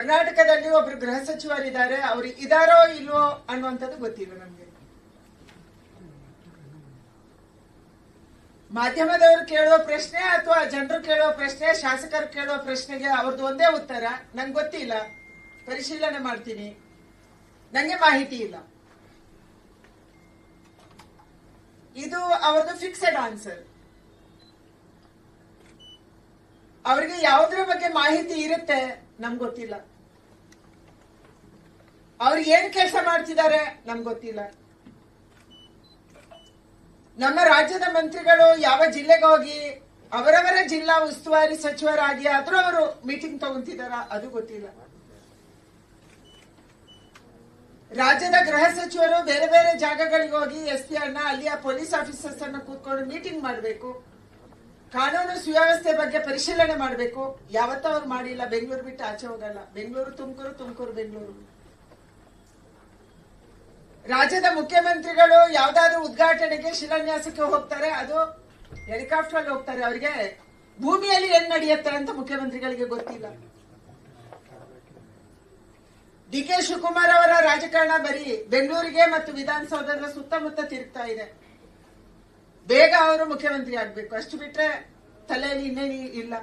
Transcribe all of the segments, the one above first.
ಕರ್ನಾಟಕದಲ್ಲಿ ಒಬ್ರು ಗೃಹ ಸಚಿವರಿದ್ದಾರೆ, ಅವ್ರು ಇದಾರೋ ಇಲ್ವೋ ಅನ್ನುವಂಥದ್ದು ಗೊತ್ತಿಲ್ಲ ನಮ್ಗೆ. ಮಾಧ್ಯಮದವರು ಕೇಳುವ ಪ್ರಶ್ನೆ ಅಥವಾ ಜನರು ಕೇಳುವ ಪ್ರಶ್ನೆ, ಶಾಸಕರು ಕೇಳುವ ಪ್ರಶ್ನೆಗೆ ಅವ್ರದ್ದು ಒಂದೇ ಉತ್ತರ, ನಂಗೆ ಗೊತ್ತಿಲ್ಲ. ಪರಿಶೀಲನೆ ಮಾಡ್ತೀನಿ. ನಂಗೆ ಮಾಹಿತಿ ಇಲ್ಲ. ಇದು ಅವ್ರದ್ದು ಫಿಕ್ಸೆಡ್ ಆನ್ಸರ್ ಅವರಿಗೆ ಯಾವುದ್ರ ಬಗ್ಗೆ ಮಾಹಿತಿ ಇರುತ್ತೆ, ನಮ್ಗೆ ಗೊತ್ತಿಲ್ಲ. ಅವ್ರು ಏನ್ ಕೆಲಸ ಮಾಡ್ತಿದ್ದಾರೆ? ನಮ್ಗೆ ಗೊತ್ತಿಲ್ಲ. ನಮ್ಮ ರಾಜ್ಯದ ಮಂತ್ರಿಗಳು ಯಾವ ಜಿಲ್ಲೆಗೆ ಹೋಗಿ ಅವರವರ ಜಿಲ್ಲಾ ಉಸ್ತುವಾರಿ ಸಚಿವರಾಗಿ ಆದ್ರೂ ಅವರು ಮೀಟಿಂಗ್ ತಗೊಂತಿದಾರ ಅದು ಗೊತ್ತಿಲ್ಲ. ರಾಜ್ಯದ ಗೃಹ ಸಚಿವರು ಬೇರೆ ಬೇರೆ ಜಾಗಗಳಿಗೆ ಹೋಗಿ ಎಸ್ ಪಿ ಅಣ್ಣ ಅಲ್ಲಿಯ ಪೊಲೀಸ್ ಆಫೀಸರ್ಸ್ ಅನ್ನ ಕೂತ್ಕೊಂಡು ಮೀಟಿಂಗ್ ಮಾಡಬೇಕು. ಕಾನೂನು ಸುವ್ಯವಸ್ಥೆ ಬಗ್ಗೆ ಪರಿಶೀಲನೆ ಮಾಡಬೇಕು. ಯಾವತ್ತೂ ಅವ್ರು ಮಾಡಿಲ್ಲ. ಬೆಂಗಳೂರು ಬಿಟ್ಟು ಆಚೆ ಹೋಗಲ್ಲ. ಬೆಂಗಳೂರು ತುಮಕೂರು ತುಮಕೂರು, ಬೆಂಗಳೂರು. ರಾಜ್ಯದ ಮುಖ್ಯಮಂತ್ರಿಗಳು ಯಾವ್ದಾದ್ರು ಉದ್ಘಾಟನೆಗೆ ಶಿಲಾನ್ಯಾಸಕ್ಕೆ ಹೋಗ್ತಾರೆ, ಅದು ಹೆಲಿಕಾಪ್ಟರ್ ಅಲ್ಲಿ ಹೋಗ್ತಾರೆ. ಅವರಿಗೆ ಭೂಮಿಯಲ್ಲಿ ಏನ್ ನಡೆಯುತ್ತೆ ಅಂತ ಮುಖ್ಯಮಂತ್ರಿಗಳಿಗೆ ಗೊತ್ತಿಲ್ಲ. ಡಿ ಕೆ ಶಿವಕುಮಾರ್ ಅವರ ರಾಜಕಾರಣ ಬರೀ ಬೆಂಗಳೂರಿಗೆ ಮತ್ತು ವಿಧಾನಸೌಧದ ಸುತ್ತಮುತ್ತ ತಿರುಗ್ತಾ ಇದೆ. ಬೇಗ ಅವರು ಮುಖ್ಯಮಂತ್ರಿ ಆಗ್ಬೇಕು. ಅಷ್ಟು ಬಿಟ್ರೆ ತಲೆಯಲ್ಲಿ ಇನ್ನೇನು ಇಲ್ಲ.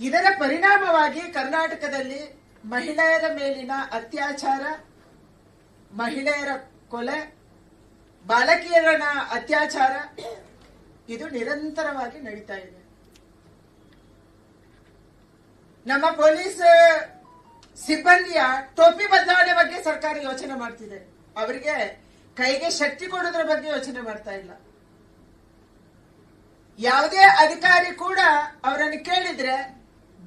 ಇದರ ಪರಿಣಾಮವಾಗಿ ಕರ್ನಾಟಕದಲ್ಲಿ ಮಹಿಳೆಯರ ಮೇಲಿನ ಅತ್ಯಾಚಾರ, ಮಹಿಳೆಯರ ಕೊಲೆ, ಬಾಲಕಿಯರನ ಅತ್ಯಾಚಾರ, ಇದು ನಿರಂತರವಾಗಿ ನಡೀತಾ ಇದೆ. ನಮ್ಮ ಪೊಲೀಸ್ ಸಿಬ್ಬಂದಿಯ ಟೋಪಿ ಬದಲಾವಣೆ ಬಗ್ಗೆ ಸರ್ಕಾರ ಯೋಚನೆ ಮಾಡ್ತಿದೆ. ಅವರಿಗೆ ಕೈಗೆ ಶಕ್ತಿ ಕೊಡೋದ್ರ ಬಗ್ಗೆ ಯೋಚನೆ ಮಾಡ್ತಾ ಇಲ್ಲ. ಯಾವುದೇ ಅಧಿಕಾರಿ ಕೂಡ ಅವರನ್ನು ಕೇಳಿದ್ರೆ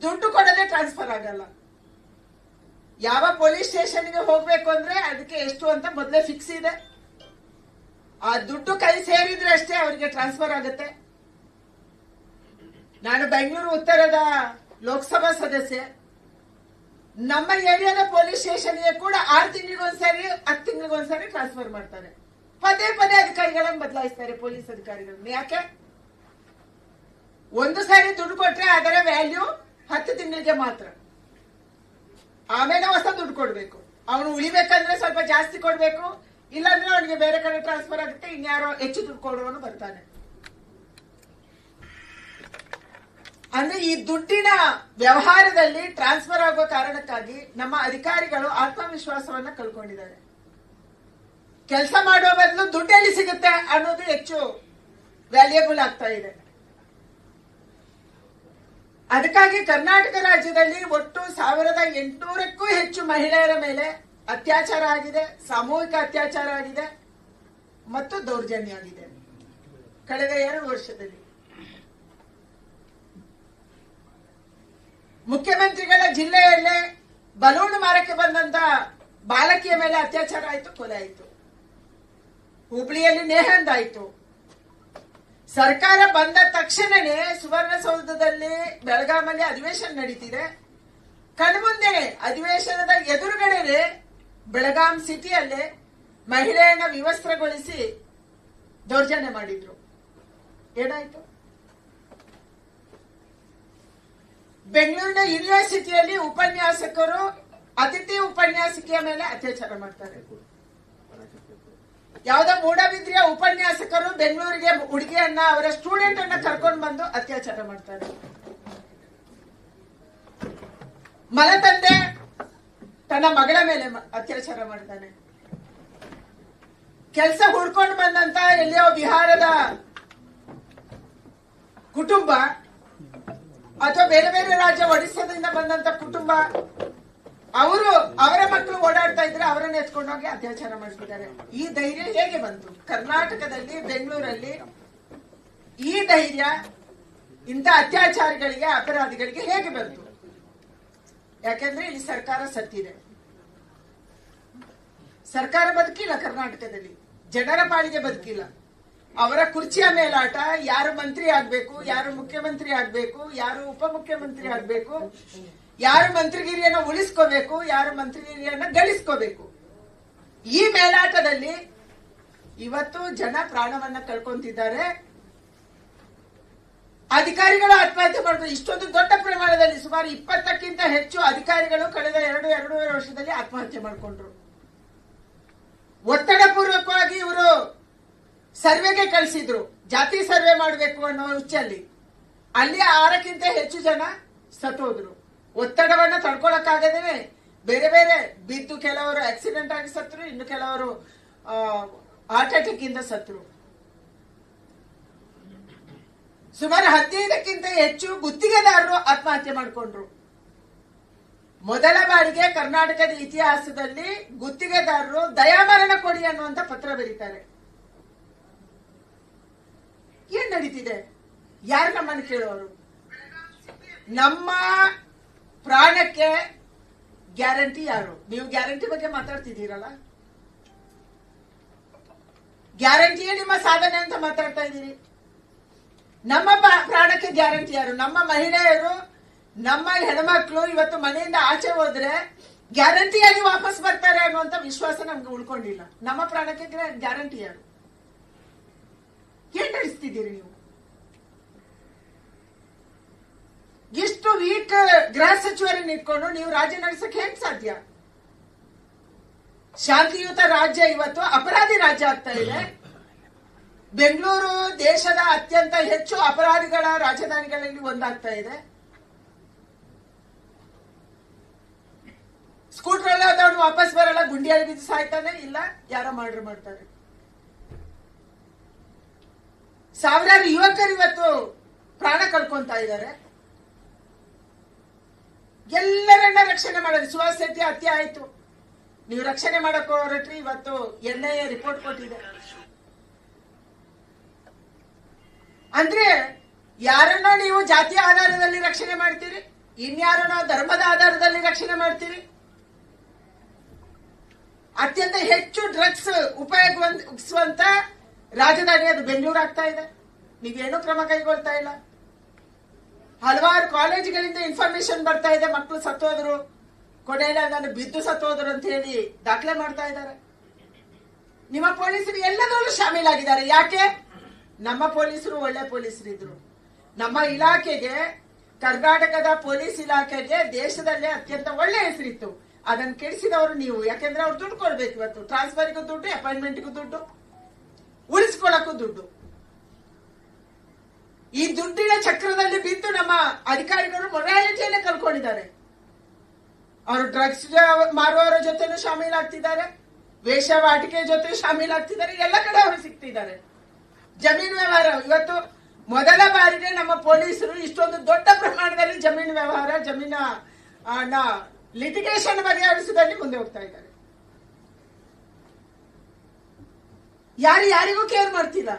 ದುಡ್ಡು ಕೊಡದೆ ಟ್ರಾನ್ಸ್ಫರ್ ಆಗಲ್ಲ. ಯಾವ ಪೊಲೀಸ್ ಸ್ಟೇಷನ್ಗೆ ಹೋಗ್ಬೇಕು ಅಂದ್ರೆ ಅದಕ್ಕೆ ಎಷ್ಟು ಅಂತ ಮೊದಲೇ ಫಿಕ್ಸ್ ಇದೆ. ಆ ದುಡ್ಡು ಕೈ ಸೇರಿದ್ರೆ ಅಷ್ಟೇ ಅವರಿಗೆ ಟ್ರಾನ್ಸ್ಫರ್ ಆಗುತ್ತೆ. ನಾನು ಬೆಂಗಳೂರು ಉತ್ತರದ ಲೋಕಸಭಾ ಸದಸ್ಯೆ. ನಮ್ಮ ಏರಿಯಾದ ಪೊಲೀಸ್ ಸ್ಟೇಷನ್ಗೆ ಕೂಡ ಆರು ತಿಂಗಳಿಗೊಂದ್ಸರಿ ಹತ್ತು ತಿಂಗಳಿಗೊಂದ್ಸರಿ ಟ್ರಾನ್ಸ್ಫರ್ ಮಾಡ್ತಾರೆ. ಪದೇ ಪದೇ ಅಧಿಕಾರಿಗಳನ್ನು ಬದಲಾಯಿಸ್ತಾರೆ ಪೊಲೀಸ್ ಅಧಿಕಾರಿಗಳನ್ನ. ಯಾಕೆ? ಒಂದು ಸಾರಿ ದುಡ್ಡು ಕೊಟ್ರೆ ಅದರ ವ್ಯಾಲ್ಯೂ ಹತ್ತು ತಿಂಗಳಿಗೆ ಮಾತ್ರ. ಆಮೇಲೆ ಹೊಸ ದುಡ್ಡು ಕೊಡ್ಬೇಕು. ಅವನು ಉಳಿಬೇಕಂದ್ರೆ ಸ್ವಲ್ಪ ಜಾಸ್ತಿ ಕೊಡ್ಬೇಕು, ಇಲ್ಲಾಂದ್ರೆ ಅವನಿಗೆ ಬೇರೆ ಕಡೆ ಟ್ರಾನ್ಸ್ಫರ್ ಆಗುತ್ತೆ, ಇನ್ಯಾರೋ ಹೆಚ್ಚು ದುಡ್ಡು ಕೊಡುವನು ಬರ್ತಾನೆ. ಅಂದ್ರೆ ಈ ದುಡ್ಡಿನ ವ್ಯವಹಾರದಲ್ಲಿ ಟ್ರಾನ್ಸ್ಫರ್ ಆಗುವ ಕಾರಣಕ್ಕಾಗಿ ನಮ್ಮ ಅಧಿಕಾರಿಗಳು ಆತ್ಮವಿಶ್ವಾಸವನ್ನ ಕಳ್ಕೊಂಡಿದ್ದಾರೆ. ಕೆಲಸ ಮಾಡುವ ಬದಲು ದುಡ್ಡೆಲ್ಲಿ ಸಿಗುತ್ತೆ ಅನ್ನೋದು ಹೆಚ್ಚು ವ್ಯಾಲ್ಯೂಬಲ್ ಆಗ್ತಾ ಇದೆ. ಅದಕ್ಕಾಗಿ ಕರ್ನಾಟಕ ರಾಜ್ಯದಲ್ಲಿ ಒಟ್ಟು ಸಾವಿರದ ಎಂಟುನೂರಕ್ಕೂ ಹೆಚ್ಚು ಮಹಿಳೆಯರ ಮೇಲೆ ಅತ್ಯಾಚಾರ ಆಗಿದೆ, ಸಾಮೂಹಿಕ ಅತ್ಯಾಚಾರ ಆಗಿದೆ ಮತ್ತು ದೌರ್ಜನ್ಯ ಆಗಿದೆ. ಕಳೆದ ಎರಡು ವರ್ಷದಲ್ಲಿ. ಮುಖ್ಯಮಂತ್ರಿಗಳ ಜಿಲ್ಲೆಯಲ್ಲೇ ಬಲೂನ್ ಮಾರಕ್ಕೆ ಬಂದಂತ ಬಾಲಕಿಯ ಮೇಲೆ ಅತ್ಯಾಚಾರ ಆಯಿತು, ಕೊಲೆ ಆಯಿತು. ಹುಬ್ಳಿಯಲ್ಲಿ ನೇಹಂದ್ ಆಯಿತು. ಸರ್ಕಾರ ಬಂದ ತಕ್ಷಣನೇ ಸುವರ್ಣಸೌಧದಲ್ಲಿ ಬೆಳಗಾಮಲ್ಲಿ ಅಧಿವೇಶನ ನಡೀತಿದೆ. ಕಣ್ಮುಂದೆ ಅಧಿವೇಶನದ ಎದುರುಗಡೆನೆ ಬೆಳಗಾಂ ಸಿಟಿಯಲ್ಲೇ ಮಹಿಳೆಯನ್ನ ವಿವಸ್ತ್ರಗೊಳಿಸಿ ದೌರ್ಜನ್ಯ ಮಾಡಿದ್ರು. ಏನಾಯ್ತು? ಬೆಂಗಳೂರಿನ ಯೂನಿವರ್ಸಿಟಿಯಲ್ಲಿ ಉಪನ್ಯಾಸಕರು, ಅತಿಥಿ ಉಪನ್ಯಾಸಕಿಯ ಮೇಲೆ ಅತ್ಯಾಚಾರ ಮಾಡ್ತಾರೆ. ಯಾವ್ದೋ ಮೂಡಬಿದ್ರಿಯ ಉಪನ್ಯಾಸಕರು ಬೆಂಗಳೂರಿಗೆ ಹುಡುಗಿಯನ್ನ, ಅವರ ಸ್ಟೂಡೆಂಟ್ ಅನ್ನ ಕರ್ಕೊಂಡು ಬಂದು ಅತ್ಯಾಚಾರ ಮಾಡ್ತಾರೆ. ಮಲತಂದೆ ತನ್ನ ಮಗಳ ಮೇಲೆ ಅತ್ಯಾಚಾರ ಮಾಡ್ತಾನೆ. ಕೆಲಸ ಹುಡ್ಕೊಂಡು ಬಂದಂತ ಎಲ್ಲಿಯೋ ಬಿಹಾರದ ಕುಟುಂಬ, ಅಥವಾ ಬೇರೆ ಬೇರೆ ರಾಜ್ಯ ಒಡಿಸ್ಸಾದಿಂದ ಬಂದಂತ ಕುಟುಂಬ ಅವರು ಅವರ ಮಕ್ಕಳು ಓಡಾಡ್ತಾ ಇದ್ರೆ ಅವರನ್ನ ಎತ್ಕೊಂಡೋಗಿ ಅತ್ಯಾಚಾರ ಮಾಡ್ತಿದ್ದಾರೆ ಈ ಧೈರ್ಯ ಹೇಗೆ ಬಂತು? ಕರ್ನಾಟಕದಲ್ಲಿ, ಬೆಂಗಳೂರಲ್ಲಿ ಈ ಧೈರ್ಯ, ಇಂಥ ಅತ್ಯಾಚಾರಿಗಳಿಗೆ, ಅಪರಾಧಿಗಳಿಗೆ ಹೇಗೆ ಬಂತು? ಯಾಕೆಂದ್ರೆ ಇಲ್ಲಿ ಸರ್ಕಾರ ಸತ್ತಿದೆ. ಸರ್ಕಾರ ಬದುಕಿಲ್ಲ ಕರ್ನಾಟಕದಲ್ಲಿ. ಜನರ ಪಾಲಿಗೆ ಬದುಕಿಲ್ಲ. ಅವರ ಕುರ್ಚಿಯ ಮೇಲಾಟ, ಯಾರು ಮಂತ್ರಿ ಆಗ್ಬೇಕು, ಯಾರು ಮುಖ್ಯಮಂತ್ರಿ ಆಗ್ಬೇಕು, ಯಾರು ಉಪಮುಖ್ಯಮಂತ್ರಿ ಆಗ್ಬೇಕು ಯಾರು ಮಂತ್ರಿಗಿರಿಯನ್ನ ಉಳಿಸ್ಕೋಬೇಕು, ಯಾರು ಮಂತ್ರಿಗಿರಿಯನ್ನ ಗಳಿಸ್ಕೋಬೇಕು. ಈ ಮೇಲಾಟದಲ್ಲಿ ಇವತ್ತು ಜನ ಪ್ರಾಣವನ್ನ ಕಳ್ಕೊಂತಿದ್ದಾರೆ. ಅಧಿಕಾರಿಗಳು ಆತ್ಮಹತ್ಯೆ ಮಾಡಿದ್ರು. ಇಷ್ಟೊಂದು ದೊಡ್ಡ ಪ್ರಮಾಣದಲ್ಲಿ ಸುಮಾರು ಇಪ್ಪತ್ತಕ್ಕಿಂತ ಹೆಚ್ಚು ಅಧಿಕಾರಿಗಳು ಕಳೆದ ಎರಡು, ಎರಡೂವರೆ ವರ್ಷದಲ್ಲಿ ಆತ್ಮಹತ್ಯೆ ಮಾಡಿಕೊಂಡ್ರು. ಒತ್ತಡ ಪೂರ್ವಕವಾಗಿ ಇವರು ಸರ್ವೆಗೆ ಕಳಿಸಿದ್ರು. ಜಾತಿ ಸರ್ವೆ ಮಾಡಬೇಕು ಅನ್ನೋ ಹುಚ್ಚಲ್ಲಿ. ಅಲ್ಲಿ ಆರಕ್ಕಿಂತ ಹೆಚ್ಚು ಜನ ಸತ್ತೋದ್ರು. ಒತ್ತಡವನ್ನ ತಡ್ಕೊಳಕ್ಕಾಗದೇನೆ. ಬೇರೆ ಬೇರೆ, ಬಿದ್ದು ಕೆಲವರು ಆಕ್ಸಿಡೆಂಟ್ ಆಗಿ ಸತ್ರು, ಇನ್ನು ಕೆಲವರು ಹಾರ್ಟ್ ಅಟ್ಯಾಕ್ ಇಂದ ಸತ್ರು. ಸುಮಾರು ಹದಿನೈದಕ್ಕಿಂತ ಹೆಚ್ಚು ಗುತ್ತಿಗೆದಾರರು ಆತ್ಮಹತ್ಯೆ ಮಾಡಿಕೊಂಡ್ರು. ಮೊದಲ ಬಾರಿಗೆ ಕರ್ನಾಟಕದ ಇತಿಹಾಸದಲ್ಲಿ ಗುತ್ತಿಗೆದಾರರು ದಯಾಮರಣ ಕೊಡಿ ಅನ್ನುವಂತ ಪತ್ರ ಬರೀತಾರೆ. ಏನ್ ನಡೀತಿದೆ? ಯಾರು ನಮ್ಮನ್ನು ಕೇಳೋರು? ನಮ್ಮ ಪ್ರಾಣಕ್ಕೆ ಗ್ಯಾರಂಟಿ ಯಾರು? ನೀವು ಗ್ಯಾರಂಟಿ ಬಗ್ಗೆ ಮಾತಾಡ್ತಿದ್ದೀರಲ್ಲ? ಗ್ಯಾರಂಟಿಯೇ ನಿಮ್ಮ ಸಾಧನೆ ಅಂತ ಮಾತಾಡ್ತಾ ಇದ್ದೀರಿ. ನಮ್ಮ ಪ್ರಾ- ಪ್ರಾಣಕ್ಕೆ ಗ್ಯಾರಂಟಿ ಯಾರು? ನಮ್ಮ ಮಹಿಳೆಯರು, ನಮ್ಮ ಹೆಣ್ಮಕ್ಳು ಇವತ್ತು ಮನೆಯಿಂದ ಆಚೆ ಹೋದ್ರೆ ಗ್ಯಾರಂಟಿಯಾಗಿ ವಾಪಸ್ ಬರ್ತಾರೆ ಅನ್ನುವಂತ ವಿಶ್ವಾಸ ನಮ್ಗೆ ಉಳ್ಕೊಂಡಿಲ್ಲ. ನಮ್ಮ ಪ್ರಾಣಕ್ಕೆ ಗ್ಯಾರಂಟಿ ಯಾರು? ಏನ್ ನಡೆಸ್ತಿದ್ದೀರಿ ನೀವು? ಎಷ್ಟು ವೀಕ್ ಗೃಹ ಸಚಿವರನ್ನ ಇಟ್ಕೊಂಡು ನೀವು ರಾಜ್ಯ ನಡೆಸಕ್ಕೆ ಹೇಗ್ ಸಾಧ್ಯ? ಶಾಂತಿಯುತ ರಾಜ್ಯ ಇವತ್ತು ಅಪರಾಧಿ ರಾಜ್ಯ ಆಗ್ತಾ ಇದೆ. ಬೆಂಗಳೂರು ದೇಶದ ಅತ್ಯಂತ ಹೆಚ್ಚು ಅಪರಾಧಿಗಳ ರಾಜಧಾನಿಗಳಲ್ಲಿ ಒಂದಾಗ್ತಾ ಇದೆ. ಸ್ಕೂಟರ್ ಎಲ್ಲ ಅದವನು ವಾಪಸ್ ಬರಲ್ಲ, ಗುಂಡಿಯಲ್ಲಿ ಬಿದ್ದು ಸಾಯ್ತಾನೆ, ಇಲ್ಲ, ಯಾರೋ ಮರ್ಡರ್ ಮಾಡ್ತಾರೆ. ಸಾವಿರಾರು ಯುವಕರು ಇವತ್ತು ಪ್ರಾಣ ಕಳ್ಕೊಂತ ಇದ್ದಾರೆ. ಎಲ್ಲರನ್ನ ರಕ್ಷಣೆ ಮಾಡೋದು. ಶೆಟ್ಟಿ ಹತ್ಯೆ ಆಯ್ತು. ನೀವು ರಕ್ಷಣೆ ಮಾಡಕ್ ಹೊರಟ್ರಿ, ಇವತ್ತು ಎನ್ ಎ ರಿಪೋರ್ಟ್ ಕೊಟ್ಟಿದೆ. ಅಂದ್ರೆ ಯಾರನ್ನ ನೀವು ಜಾತಿಯ ಆಧಾರದಲ್ಲಿ ರಕ್ಷಣೆ ಮಾಡ್ತೀರಿ? ಇನ್ಯಾರನ್ನ ಧರ್ಮದ ಆಧಾರದಲ್ಲಿ ರಕ್ಷಣೆ ಮಾಡ್ತೀರಿ? ಅತ್ಯಂತ ಹೆಚ್ಚು ಡ್ರಗ್ಸ್ ಉಪಯೋಗಿಸುವಂತ ರಾಜಧಾನಿ ಅದು ಬೆಂಗಳೂರು ಆಗ್ತಾ ಇದೆ. ನೀವೇನು ಕ್ರಮ ಕೈಗೊಳ್ತಾ ಇಲ್ಲ. ಹಲವಾರು ಕಾಲೇಜುಗಳಿಂದ ಇನ್ಫಾರ್ಮೇಶನ್ ಬರ್ತಾ ಇದೆ ಮಕ್ಕಳು ಸತ್ತೋದ್ರು. ನಾನು ಬಿದ್ದು ಸತ್ತೋದ್ರು ಅಂತ ಹೇಳಿ ದಾಖಲೆ ಮಾಡ್ತಾ ಇದ್ದಾರೆ. ನಿಮ್ಮ ಪೊಲೀಸರು ಎಲ್ಲದರಲ್ಲೂ ಶಾಮೀಲಾಗಿದ್ದಾರೆ. ಯಾಕೆ? ನಮ್ಮ ಪೊಲೀಸರು ಒಳ್ಳೆ ಪೊಲೀಸರು ಇದ್ರು ನಮ್ಮ ಇಲಾಖೆಗೆ, ಕರ್ನಾಟಕದ ಪೊಲೀಸ್ ಇಲಾಖೆಗೆ ದೇಶದಲ್ಲೇ ಅತ್ಯಂತ ಒಳ್ಳೆ ಹೆಸರಿತ್ತು. ಅದನ್ನ ಕೆಡಿಸಿದವರು ನೀವು. ಯಾಕೆಂದ್ರೆ ಅವ್ರು ದುಡ್ಡು ಕೊಡ್ಬೇಕು ಇವತ್ತು. ಟ್ರಾನ್ಸ್ಫರ್ಗೂ ದುಡ್ಡು ಅಪಾಯಿಂಟ್ಮೆಂಟ್ಗೂ ದುಡ್ಡು. ಉಳಿಸ್ಕೊಳ್ಳಕ್ಕೂ ದುಡ್ಡು. ಈ ದುಡ್ಡಿನ ಚಕ್ರದಲ್ಲಿ ನಮ್ಮ ಅಧಿಕಾರಿಗಳು ಮೊರಾಲಿಟಿಯನ್ನೇ ಕಲ್ಕೊಂಡಿದ್ದಾರೆ ಅವರು ಡ್ರಗ್ಸ್ ಮಾರುವವರ ಜೊತೆನೂ ಶಾಮೀಲಾಗ್ತಿದ್ದಾರೆ. ವೇಷವಾಟಿಕೆ ಜೊತೆ ಶಾಮೀಲಾಗ್ತಿದ್ದಾರೆ. ಎಲ್ಲ ಕಡೆ ಅವರು ಸಿಗ್ತಿದ್ದಾರೆ. ಜಮೀನು ವ್ಯವಹಾರ, ಇವತ್ತು ಮೊದಲ ಬಾರಿಗೆ ನಮ್ಮ ಪೊಲೀಸರು ಇಷ್ಟೊಂದು ದೊಡ್ಡ ಪ್ರಮಾಣದಲ್ಲಿ ಜಮೀನು ವ್ಯವಹಾರ, ಜಮೀನ ಲಿಟಿಗೇಷನ್ ಬಗೆಹರಿಸುವುದರಲ್ಲಿ ಮುಂದೆ ಹೋಗ್ತಾ ಇದ್ದಾರೆ. ಯಾರು ಯಾರಿಗೂ ಕೇರ್ ಮಾಡ್ತಿಲ್ಲ.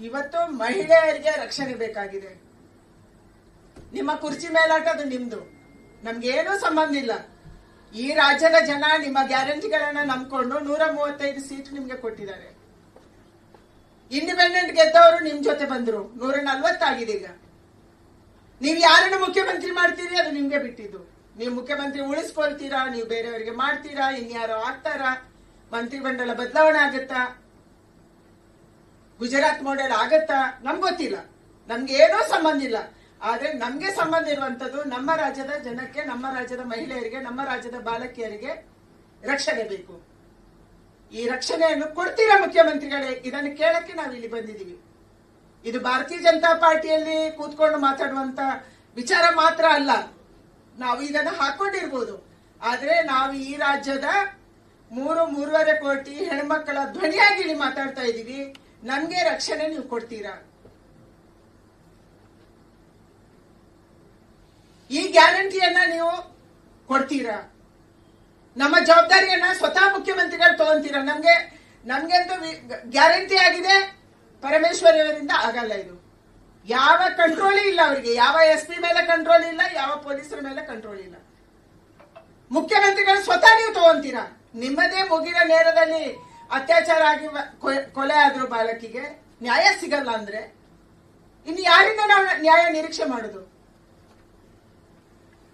ಇವತ್ತು ಮಹಿಳೆಯರಿಗೆ ರಕ್ಷಣೆ ಬೇಕಾಗಿದೆ. ನಿಮ್ಮ ಕುರ್ಚಿ ಮೇಲಾಟ ಅದು ನಿಮ್ದು. ನಮ್ಗೇನೂ ಸಂಬಂಧ ಇಲ್ಲ. ಈ ರಾಜ್ಯದ ಜನ ನಿಮ್ಮ ಗ್ಯಾರಂಟಿಗಳನ್ನ ನಂಬ್ಕೊಂಡು ನೂರ ಮೂವತ್ತೈದು ಸೀಟ್ ನಿಮ್ಗೆ ಕೊಟ್ಟಿದ್ದಾರೆ. ಇಂಡಿಪೆಂಡೆಂಟ್ ಗೆದ್ದವರು ನಿಮ್ ಜೊತೆ ಬಂದ್ರು. ನೂರ ನಲ್ವತ್ತಾಗಿದೆ ಈಗ. ನೀವು ಯಾರನ್ನು ಮುಖ್ಯಮಂತ್ರಿ ಮಾಡ್ತೀರಿ ಅದು ನಿಮ್ಗೆ ಬಿಟ್ಟಿದ್ದು. ನೀವು ಮುಖ್ಯಮಂತ್ರಿ ಉಳಿಸ್ಕೊಳ್ತೀರಾ, ನೀವು ಬೇರೆಯವರಿಗೆ ಮಾಡ್ತೀರಾ, ಇನ್ಯಾರೋ ಆಗ್ತಾರಾ? ಮಂತ್ರಿಮಂಡಲ ಬದಲಾವಣೆ ಆಗುತ್ತಾ? ಗುಜರಾತ್ ಮಾಡೆಲ್ ಆಗತ್ತಾ? ನಮ್ಗೆ ಗೊತ್ತಿಲ್ಲ. ನಮ್ಗೆ ಏನೋ ಸಂಬಂಧ ಇಲ್ಲ. ಆದ್ರೆ ನಮ್ಗೆ ಸಂಬಂಧ ಇರುವಂತದ್ದು ನಮ್ಮ ರಾಜ್ಯದ ಜನಕ್ಕೆ, ನಮ್ಮ ರಾಜ್ಯದ ಮಹಿಳೆಯರಿಗೆ, ನಮ್ಮ ರಾಜ್ಯದ ಬಾಲಕಿಯರಿಗೆ ರಕ್ಷಣೆ ಬೇಕು. ಈ ರಕ್ಷಣೆಯನ್ನು ಕೊಡ್ತೀರಾ ಮುಖ್ಯಮಂತ್ರಿಗಳೇ? ಇದನ್ನು ಕೇಳಕ್ಕೆ ನಾವು ಇಲ್ಲಿ ಬಂದಿದ್ದೀವಿ. ಇದು ಭಾರತೀಯ ಜನತಾ ಪಾರ್ಟಿಯಲ್ಲಿ ಕೂತ್ಕೊಂಡು ಮಾತಾಡುವಂತ ವಿಚಾರ ಮಾತ್ರ ಅಲ್ಲ. ನಾವು ಇದನ್ನು ಹಾಕೊಂಡಿರ್ಬೋದು. ಆದ್ರೆ ನಾವು ಈ ರಾಜ್ಯದ ಮೂರು, ಮೂರುವರೆ ಕೋಟಿ ಹೆಣ್ಮಕ್ಕಳ ಧ್ವನಿಯಾಗಿ ಇಲ್ಲಿ ಮಾತಾಡ್ತಾ ಇದ್ದೀವಿ. ನಮ್ಗೆ ರಕ್ಷಣೆ ನೀವು ಕೊಡ್ತೀರಾ? ಈ ಗ್ಯಾರಂಟಿಯನ್ನ ನೀವು ಕೊಡ್ತೀರಾ? ನಮ್ಮ ಜವಾಬ್ದಾರಿಯನ್ನ ಸ್ವತಃ ಮುಖ್ಯಮಂತ್ರಿಗಳು ತಗೊಂತೀರಾ? ನಮ್ಗೆ, ನಮ್ಗೆಂತೂ ಗ್ಯಾರಂಟಿ ಆಗಿದೆ, ಪರಮೇಶ್ವರಿ ಅವರಿಂದ ಆಗಲ್ಲ ಇದು. ಯಾವ ಕಂಟ್ರೋಲ್ ಇಲ್ಲ ಅವರಿಗೆ. ಯಾವ ಎಸ್ ಪಿ ಮೇಲೆ ಕಂಟ್ರೋಲ್ ಇಲ್ಲ, ಯಾವ ಪೊಲೀಸರ ಮೇಲೆ ಕಂಟ್ರೋಲ್ ಇಲ್ಲ. ಮುಖ್ಯಮಂತ್ರಿಗಳು ಸ್ವತಃ ನೀವು ತಗೊಂತೀರಾ? ನಿಮ್ಮದೇ ಮುಗಿದ ನೇರದಲ್ಲಿ ಅತ್ಯಾಚಾರ ಆಗಿ ಕೊಲೆ ಆದ್ರು ಬಾಲಕಿಗೆ ನ್ಯಾಯ ಸಿಗಲ್ಲ ಅಂದ್ರೆ ಇನ್ನು ಯಾರಿಂದ ನಾವು ನ್ಯಾಯ ನಿರೀಕ್ಷೆ ಮಾಡುದು?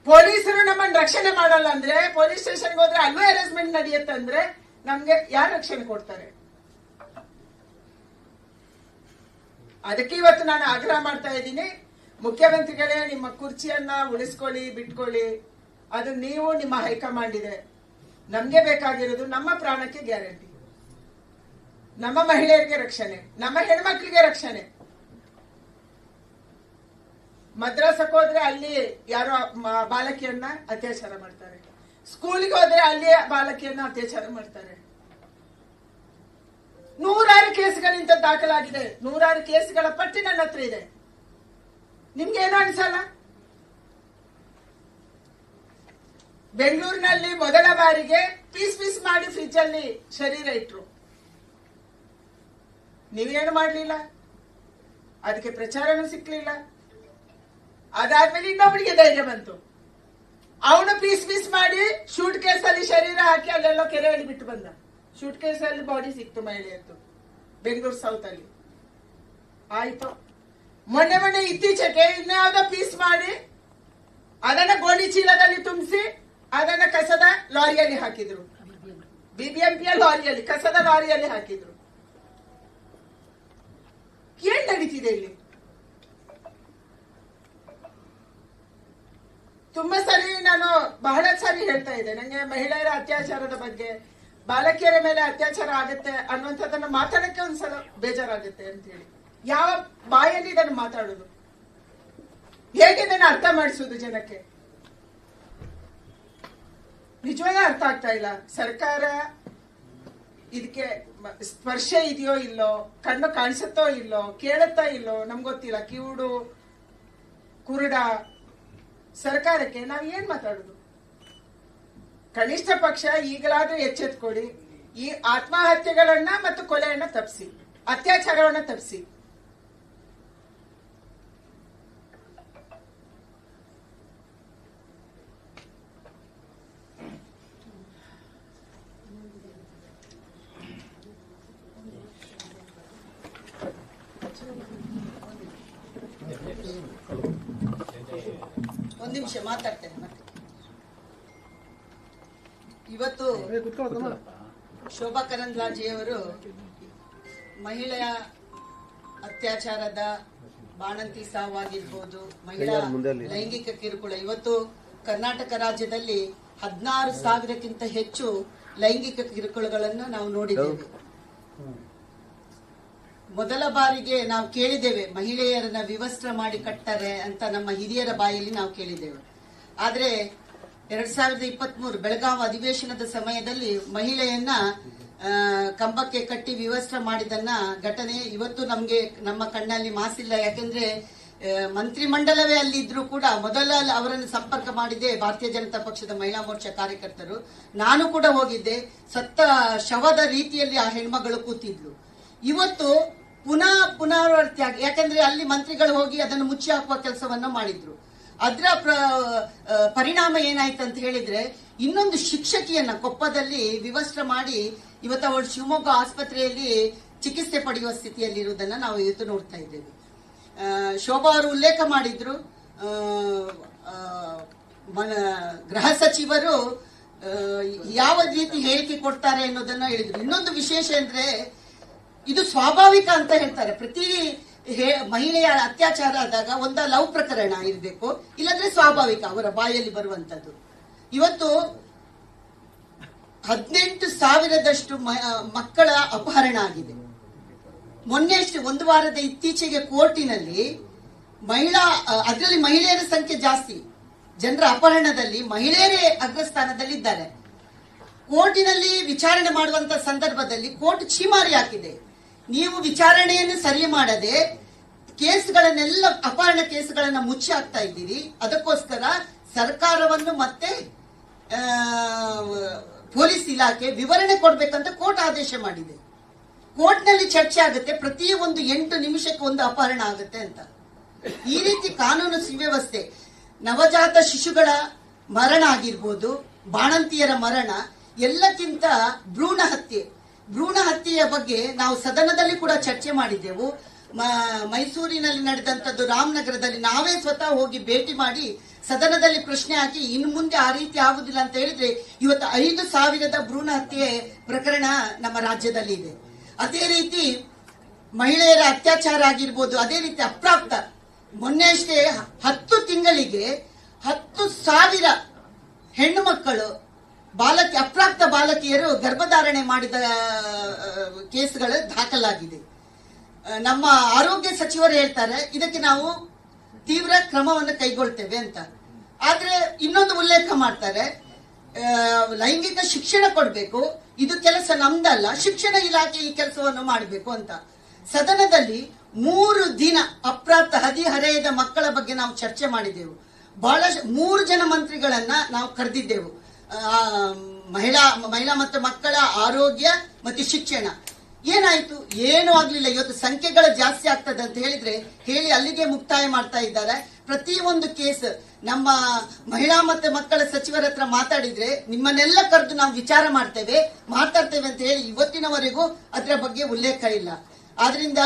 ಪೊಲೀಸರು ನಮ್ಮನ್ನು ರಕ್ಷಣೆ ಮಾಡಲ್ಲ ಅಂದ್ರೆ, ಪೊಲೀಸ್ ಸ್ಟೇಷನ್ಗೆ ಹೋದ್ರೆ ಅಲ್ಲೂ ಅರೇಂಜ್ಮೆಂಟ್ ನಡೆಯುತ್ತೆ ಅಂದ್ರೆ ನಮ್ಗೆ ಯಾರು ರಕ್ಷಣೆ ಕೊಡ್ತಾರೆ? ಅದಕ್ಕೆ ಇವತ್ತು ನಾನು ಆಗ್ರಹ ಮಾಡ್ತಾ ಇದ್ದೀನಿ. ಮುಖ್ಯಮಂತ್ರಿಗಳೇ ನಿಮ್ಮ ಕುರ್ಚಿಯನ್ನ ಉಳಿಸ್ಕೊಳ್ಳಿ, ಬಿಟ್ಕೊಳ್ಳಿ. ಅದು ನೀವು ನಿಮ್ಮ ಹೈಕಮಾಂಡ್ ಇದೆ. ನಮ್ಗೆ ಬೇಕಾಗಿರೋದು ನಮ್ಮ ಪ್ರಾಣಕ್ಕೆ ಗ್ಯಾರಂಟಿ. ನಮ್ಮ ಮಹಿಳೆಯರಿಗೆ ರಕ್ಷಣೆ, ನಮ್ಮ ಹೆಣ್ಮಕ್ಳಿಗೆ ರಕ್ಷಣೆ. ಮದ್ರಾಸಕ್ಕೆ ಹೋದ್ರೆ ಅಲ್ಲಿ ಯಾರೋ ಬಾಲಕಿಯನ್ನ ಅತ್ಯಾಚಾರ ಮಾಡ್ತಾರೆ. ಸ್ಕೂಲಿಗೆ ಹೋದ್ರೆ ಅಲ್ಲಿ ಬಾಲಕಿಯನ್ನ ಅತ್ಯಾಚಾರ ಮಾಡ್ತಾರೆ. ನೂರಾರು ಕೇಸ್ಗಳಿಂದ ದಾಖಲಾಗಿದೆ. ನೂರಾರು ಕೇಸ್ಗಳ ಪಟ್ಟಿ ನನ್ನ ಹತ್ರ ಇದೆ. ನಿಮ್ಗೆ ಏನೋ ಅನ್ಸಲ್ಲ? ಬೆಂಗಳೂರಿನಲ್ಲಿ ಮೊದಲ ಬಾರಿಗೆ ಪೀಸ್ ಪೀಸ್ ಮಾಡಿ ಫ್ರಿಜ್ ಅಲ್ಲಿ ಶರೀರ ಇಟ್ರು. ನೀವೇನು ಮಾಡಲಿಲ್ಲ? ಅದಕ್ಕೆ ಪ್ರಚಾರನೂ ಸಿಕ್ಕಲಿಲ್ಲ ಅದಾದ್ಮೇಲೆ ಇನ್ನೊಬ್ಬಳಿಗೆ ಧೈರ್ಯ ಬಂತು. ಅವನು ಪೀಸ್ ಪೀಸ್ ಮಾಡಿ ಶೂಟ್ ಕೇಸ್ ಅಲ್ಲಿ ಶರೀರ ಹಾಕಿ ಅಲ್ಲೆಲ್ಲ ಕೆರೆಯಲ್ಲಿ ಬಿಟ್ಟು ಬಂದ. ಶೂಟ್ ಕೇಸ್ ಅಲ್ಲಿ ಬಾಡಿ ಸಿಕ್ತು ಮಹಿಳೆಯದ್ದು ಬೆಂಗಳೂರು ಸೌತ್ ಅಲ್ಲಿ. ಆಯ್ತು. ಮೊನ್ನೆ ಮೊನ್ನೆ ಇತ್ತೀಚೆಗೆ ಇನ್ಯಾವುದೋ ಪೀಸ್ ಮಾಡಿ ಅದನ್ನ ಗೋಣಿ ಚೀಲದಲ್ಲಿ ತುಂಬಿಸಿ ಅದನ್ನ ಕಸದ ಲಾರಿಯಲ್ಲಿ ಹಾಕಿದ್ರು. ಬಿಬಿಎಂಪಿಯ ಲಾರಿಯಲ್ಲಿ, ಕಸದ ಲಾರಿಯಲ್ಲಿ ಹಾಕಿದ್ರು. ಏನ್ ನಡೀತಿದೆ ಇಲ್ಲಿ? ತುಂಬಾ ಸರಿ ನಾನು ಬಹಳ ಸಾರಿ ಹೇಳ್ತಾ ಇದ್ದೆ. ನಂಗೆ ಮಹಿಳೆಯರ ಅತ್ಯಾಚಾರದ ಬಗ್ಗೆ, ಬಾಲಕಿಯರ ಮೇಲೆ ಅತ್ಯಾಚಾರ ಆಗುತ್ತೆ ಅನ್ನುವಂಥದ್ದನ್ನ ಮಾತಾಡಕ್ಕೆ ಒಂದ್ಸಲ ಬೇಜಾರಾಗುತ್ತೆ ಅಂತ ಹೇಳಿ ಯಾವ ಬಾಯಲ್ಲಿ ಇದನ್ನು ಮಾತಾಡೋದು? ಹೇಗೆ ಇದನ್ನ ಅರ್ಥ ಮಾಡಿಸೋದು ಜನಕ್ಕೆ? ನಿಜವಾಗ ಅರ್ಥ ಆಗ್ತಾ ಇಲ್ಲ. ಸರ್ಕಾರ ಇದಕ್ಕೆ ಸ್ಪರ್ಶ ಇದೆಯೋ ಇಲ್ಲೋ, ಕಣ್ಣು ಕಾಣಿಸುತ್ತೋ ಇಲ್ಲೋ, ಕೇಳುತ್ತಾ ಇಲ್ಲೋ, ನಮ್ಗೆ ಗೊತ್ತಿಲ್ಲ. ಕಿವುಡು, ಕುರುಡ, ಸರ್ಕಾರಕ್ಕೆ ನಾವು ಏನ್ ಮಾತಾಡೋದು? ಕನಿಷ್ಠ ಪಕ್ಷ ಈಗಲಾದ್ರೂ ಎಚ್ಚೆತ್ಕೊಡಿ. ಈ ಆತ್ಮಹತ್ಯೆಗಳನ್ನ ಮತ್ತು ಕೊಲೆಯನ್ನ ತಪ್ಪಿಸಿ ಅತ್ಯಾಚಾರವನ್ನ ತಪ್ಪಿಸಿ ಒಂದ್ ನಿಮಿಷ ಮಾತಾಡ್ತೇನೆ ಮತ್ತೆ. ಇವತ್ತು ಶೋಭಾ ಕರಂದ್ಲಾಜೆಯವರು ಮಹಿಳೆಯ ಅತ್ಯಾಚಾರದ ಬಾಣಂತಿ ಸಾವಾಗಿರ್ಬೋದು ಮಹಿಳಾ ಲೈಂಗಿಕ ಕಿರುಕುಳ. ಇವತ್ತು ಕರ್ನಾಟಕ ರಾಜ್ಯದಲ್ಲಿ ಹದಿನಾರು ಸಾವಿರಕ್ಕಿಂತ ಹೆಚ್ಚು ಲೈಂಗಿಕ ಕಿರುಕುಳಗಳನ್ನು ನಾವು ನೋಡಿದ್ದೇವೆ. ಮೊದಲ ಬಾರಿಗೆ ನಾವು ಕೇಳಿದ್ದೇವೆ, ಮಹಿಳೆಯರನ್ನ ವಿವಸ್ತ್ರ ಮಾಡಿ ಕಟ್ತಾರೆ ಅಂತ ನಮ್ಮ ಹಿರಿಯರ ಬಾಯಲ್ಲಿ ನಾವು ಕೇಳಿದ್ದೇವೆ. ಆದ್ರೆ ಎರಡ್ ಸಾವಿರದ ಇಪ್ಪತ್ತ್ ಮೂರು ಬೆಳಗಾವಿ ಅಧಿವೇಶನದ ಸಮಯದಲ್ಲಿ ಮಹಿಳೆಯನ್ನ ಕಂಬಕ್ಕೆ ಕಟ್ಟಿ ವಿವಸ್ತ್ರ ಮಾಡಿದನ್ನ ಘಟನೆ ಇವತ್ತು ನಮ್ಗೆ ನಮ್ಮ ಕಣ್ಣಲ್ಲಿ ಮಾಸಿಲ್ಲ. ಯಾಕೆಂದ್ರೆ ಮಂಡಲವೇ ಅಲ್ಲಿ ಅಲ್ಲಿದ್ರು ಕೂಡ ಮೊದಲ ಅವರನ್ನು ಸಂಪರ್ಕ ಮಾಡಿದೆ ಭಾರತೀಯ ಜನತಾ ಪಕ್ಷದ ಮಹಿಳಾ ಮೋರ್ಚಾ ಕಾರ್ಯಕರ್ತರು. ನಾನು ಕೂಡ ಹೋಗಿದ್ದೆ. ಸತ್ತ ಶವದ ರೀತಿಯಲ್ಲಿ ಆ ಹೆಣ್ಮಗಳು ಕೂತಿದ್ಲು. ಇವತ್ತು ಪುನಃ ಪುನರಾವರ್ತಿ ಆಗಿ ಯಾಕಂದ್ರೆ ಅಲ್ಲಿ ಮಂತ್ರಿಗಳು ಹೋಗಿ ಅದನ್ನು ಮುಚ್ಚಿ ಹಾಕುವ ಕೆಲಸವನ್ನ ಮಾಡಿದ್ರು. ಅದರ ಪ್ರ- ಪರಿಣಾಮ ಏನಾಯ್ತು ಅಂತ ಹೇಳಿದ್ರೆ, ಇನ್ನೊಂದು ಶಿಕ್ಷಕಿಯನ್ನ ಕೊಪ್ಪದಲ್ಲಿ ವಿವಸ್ತ್ರ ಮಾಡಿ ಇವತ್ತು ಅವಳು ಶಿವಮೊಗ್ಗ ಆಸ್ಪತ್ರೆಯಲ್ಲಿ ಚಿಕಿತ್ಸೆ ಪಡೆಯುವ ಸ್ಥಿತಿಯಲ್ಲಿ ಇರುವುದನ್ನ ನಾವು ಇವತ್ತು ನೋಡ್ತಾ ಇದ್ದೇವೆ. ಶೋಭಾ ಅವರು ಉಲ್ಲೇಖ ಮಾಡಿದ್ರು. ಗೃಹ ಸಚಿವರು ಯಾವ ರೀತಿ ಹೇಳಿಕೆ ಕೊಡ್ತಾರೆ ಅನ್ನೋದನ್ನ ಹೇಳಿದ್ರು. ಇನ್ನೊಂದು ವಿಶೇಷ ಅಂದ್ರೆ ಇದು ಸ್ವಾಭಾವಿಕ ಅಂತ ಹೇಳ್ತಾರೆ. ಪ್ರತಿ ಮಹಿಳೆಯ ಅತ್ಯಾಚಾರ ಆದಾಗ ಒಂದ ಲವ್ ಪ್ರಕರಣ ಇರಬೇಕು, ಇಲ್ಲಾಂದ್ರೆ ಸ್ವಾಭಾವಿಕ ಅವರ ಬಾಯಲ್ಲಿ ಬರುವಂತದ್ದು. ಇವತ್ತು ಹದಿನೆಂಟು ಸಾವಿರದಷ್ಟು ಮಕ್ಕಳ ಅಪಹರಣ ಆಗಿದೆ. ಮೊನ್ನೆ ಅಷ್ಟೇ ಒಂದು ವಾರದ ಇತ್ತೀಚೆಗೆ ಕೋರ್ಟಿನಲ್ಲಿ ಮಹಿಳಾ, ಅದರಲ್ಲಿ ಮಹಿಳೆಯರ ಸಂಖ್ಯೆ ಜಾಸ್ತಿ. ಜನರ ಅಪಹರಣದಲ್ಲಿ ಮಹಿಳೆಯರೇ ಅಗ್ರಸ್ಥಾನದಲ್ಲಿದ್ದಾರೆ. ಕೋರ್ಟಿನಲ್ಲಿ ವಿಚಾರಣೆ ಮಾಡುವಂತ ಸಂದರ್ಭದಲ್ಲಿ ಕೋರ್ಟ್ ಛೀಮಾರಿ ಹಾಕಿದೆ. ನೀವು ವಿಚಾರಣೆಯನ್ನು ಸರಿ ಮಾಡದೆ ಕೇಸ್ಗಳನ್ನೆಲ್ಲ ಅಪಹರಣ ಕೇಸ್ಗಳನ್ನ ಮುಚ್ಚಿ ಹಾಕ್ತಾ ಇದ್ದೀರಿ. ಅದಕ್ಕೋಸ್ಕರ ಸರ್ಕಾರವನ್ನು ಮತ್ತೆ ಪೊಲೀಸ್ ಇಲಾಖೆ ವಿವರಣೆ ಕೊಡಬೇಕಂತ ಕೋರ್ಟ್ ಆದೇಶ ಮಾಡಿದೆ. ಕೋರ್ಟ್ನಲ್ಲಿ ಚರ್ಚೆ ಆಗುತ್ತೆ. ಪ್ರತಿ ಒಂದು ಎಂಟು ನಿಮಿಷಕ್ಕೆ ಒಂದು ಅಪಹರಣ ಆಗುತ್ತೆ ಅಂತ. ಈ ರೀತಿ ಕಾನೂನು ಸುವ್ಯವಸ್ಥೆ. ನವಜಾತ ಶಿಶುಗಳ ಮರಣ ಆಗಿರ್ಬೋದು, ಬಾಣಂತಿಯರ ಮರಣ, ಎಲ್ಲಕ್ಕಿಂತ ಭ್ರೂಣ ಹತ್ಯೆ. ಭ್ರೂಣ ಹತ್ಯೆಯ ಬಗ್ಗೆ ನಾವು ಸದನದಲ್ಲಿ ಕೂಡ ಚರ್ಚೆ ಮಾಡಿದ್ದೆವು. ಮೈಸೂರಿನಲ್ಲಿ ನಡೆದಂತದ್ದು ರಾಮನಗರದಲ್ಲಿ ನಾವೇ ಸ್ವತಃ ಹೋಗಿ ಭೇಟಿ ಮಾಡಿ ಸದನದಲ್ಲಿ ಪ್ರಶ್ನೆ ಹಾಕಿ, ಇನ್ನು ಮುಂದೆ ಆ ರೀತಿ ಆಗುದಿಲ್ಲ ಅಂತ ಹೇಳಿದ್ರೆ ಇವತ್ತು ಐದು ಸಾವಿರದ ಭ್ರೂಣ ಹತ್ಯೆ ಪ್ರಕರಣ ನಮ್ಮ ರಾಜ್ಯದಲ್ಲಿ ಇದೆ. ಅದೇ ರೀತಿ ಮಹಿಳೆಯರ ಅತ್ಯಾಚಾರ ಆಗಿರ್ಬೋದು, ಅದೇ ರೀತಿ ಅಪ್ರಾಪ್ತ. ಮೊನ್ನೆ ಅಷ್ಟೇ ಹತ್ತು ತಿಂಗಳಿಗೆ ಹತ್ತು ಸಾವಿರ ಹೆಣ್ಣು ಬಾಲಕಿ, ಅಪ್ರಾಪ್ತ ಬಾಲಕಿಯರು ಗರ್ಭಧಾರಣೆ ಮಾಡಿದ ಕೇಸ್ಗಳು ದಾಖಲಾಗಿದೆ. ನಮ್ಮ ಆರೋಗ್ಯ ಸಚಿವರು ಹೇಳ್ತಾರೆ, ಇದಕ್ಕೆ ನಾವು ತೀವ್ರ ಕ್ರಮವನ್ನು ಕೈಗೊಳ್ತೇವೆ ಅಂತ. ಆದ್ರೆ ಇನ್ನೊಂದು ಉಲ್ಲೇಖ ಮಾಡ್ತಾರೆ ಲೈಂಗಿಕ ಶಿಕ್ಷಣ ಕೊಡಬೇಕು, ಇದು ಕೆಲಸ ನಮ್ದಲ್ಲ, ಶಿಕ್ಷಣ ಇಲಾಖೆ ಈ ಕೆಲಸವನ್ನು ಮಾಡಬೇಕು ಅಂತ. ಸದನದಲ್ಲಿ ಮೂರು ದಿನ, ಅಪ್ರಾಪ್ತ ಹದಿಹರೆಯದ ಮಕ್ಕಳ ಬಗ್ಗೆ ನಾವು ಚರ್ಚೆ ಮಾಡಿದೆವು. ಬಹಳ ಮೂರು ಜನ ಮಂತ್ರಿಗಳನ್ನ ನಾವು ಕರೆದಿದ್ದೆವು. ಮಹಿಳಾ ಮಹಿಳಾ ಮತ್ತು ಮಕ್ಕಳ ಆರೋಗ್ಯ ಮತ್ತು ಶಿಕ್ಷಣ. ಏನಾಯ್ತು? ಏನೂ ಆಗ್ಲಿಲ್ಲ. ಇವತ್ತು ಸಂಖ್ಯೆಗಳು ಜಾಸ್ತಿ ಆಗ್ತದೆ ಅಂತ ಹೇಳಿದ್ರೆ ಹೇಳಿ ಅಲ್ಲಿಗೆ ಮುಕ್ತಾಯ ಮಾಡ್ತಾ ಇದ್ದಾರೆ. ಪ್ರತಿಯೊಂದು ಕೇಸ್ ನಮ್ಮ ಮಹಿಳಾ ಮತ್ತು ಮಕ್ಕಳ ಸಚಿವರ ಹತ್ರ ಮಾತಾಡಿದ್ರೆ ನಿಮ್ಮನ್ನೆಲ್ಲ ಕರೆದು ನಾವು ವಿಚಾರ ಮಾಡ್ತೇವೆ, ಮಾತಾಡ್ತೇವೆ ಅಂತ ಹೇಳಿ ಇವತ್ತಿನವರೆಗೂ ಅದರ ಬಗ್ಗೆ ಉಲ್ಲೇಖ ಇಲ್ಲ. ಆದ್ರಿಂದ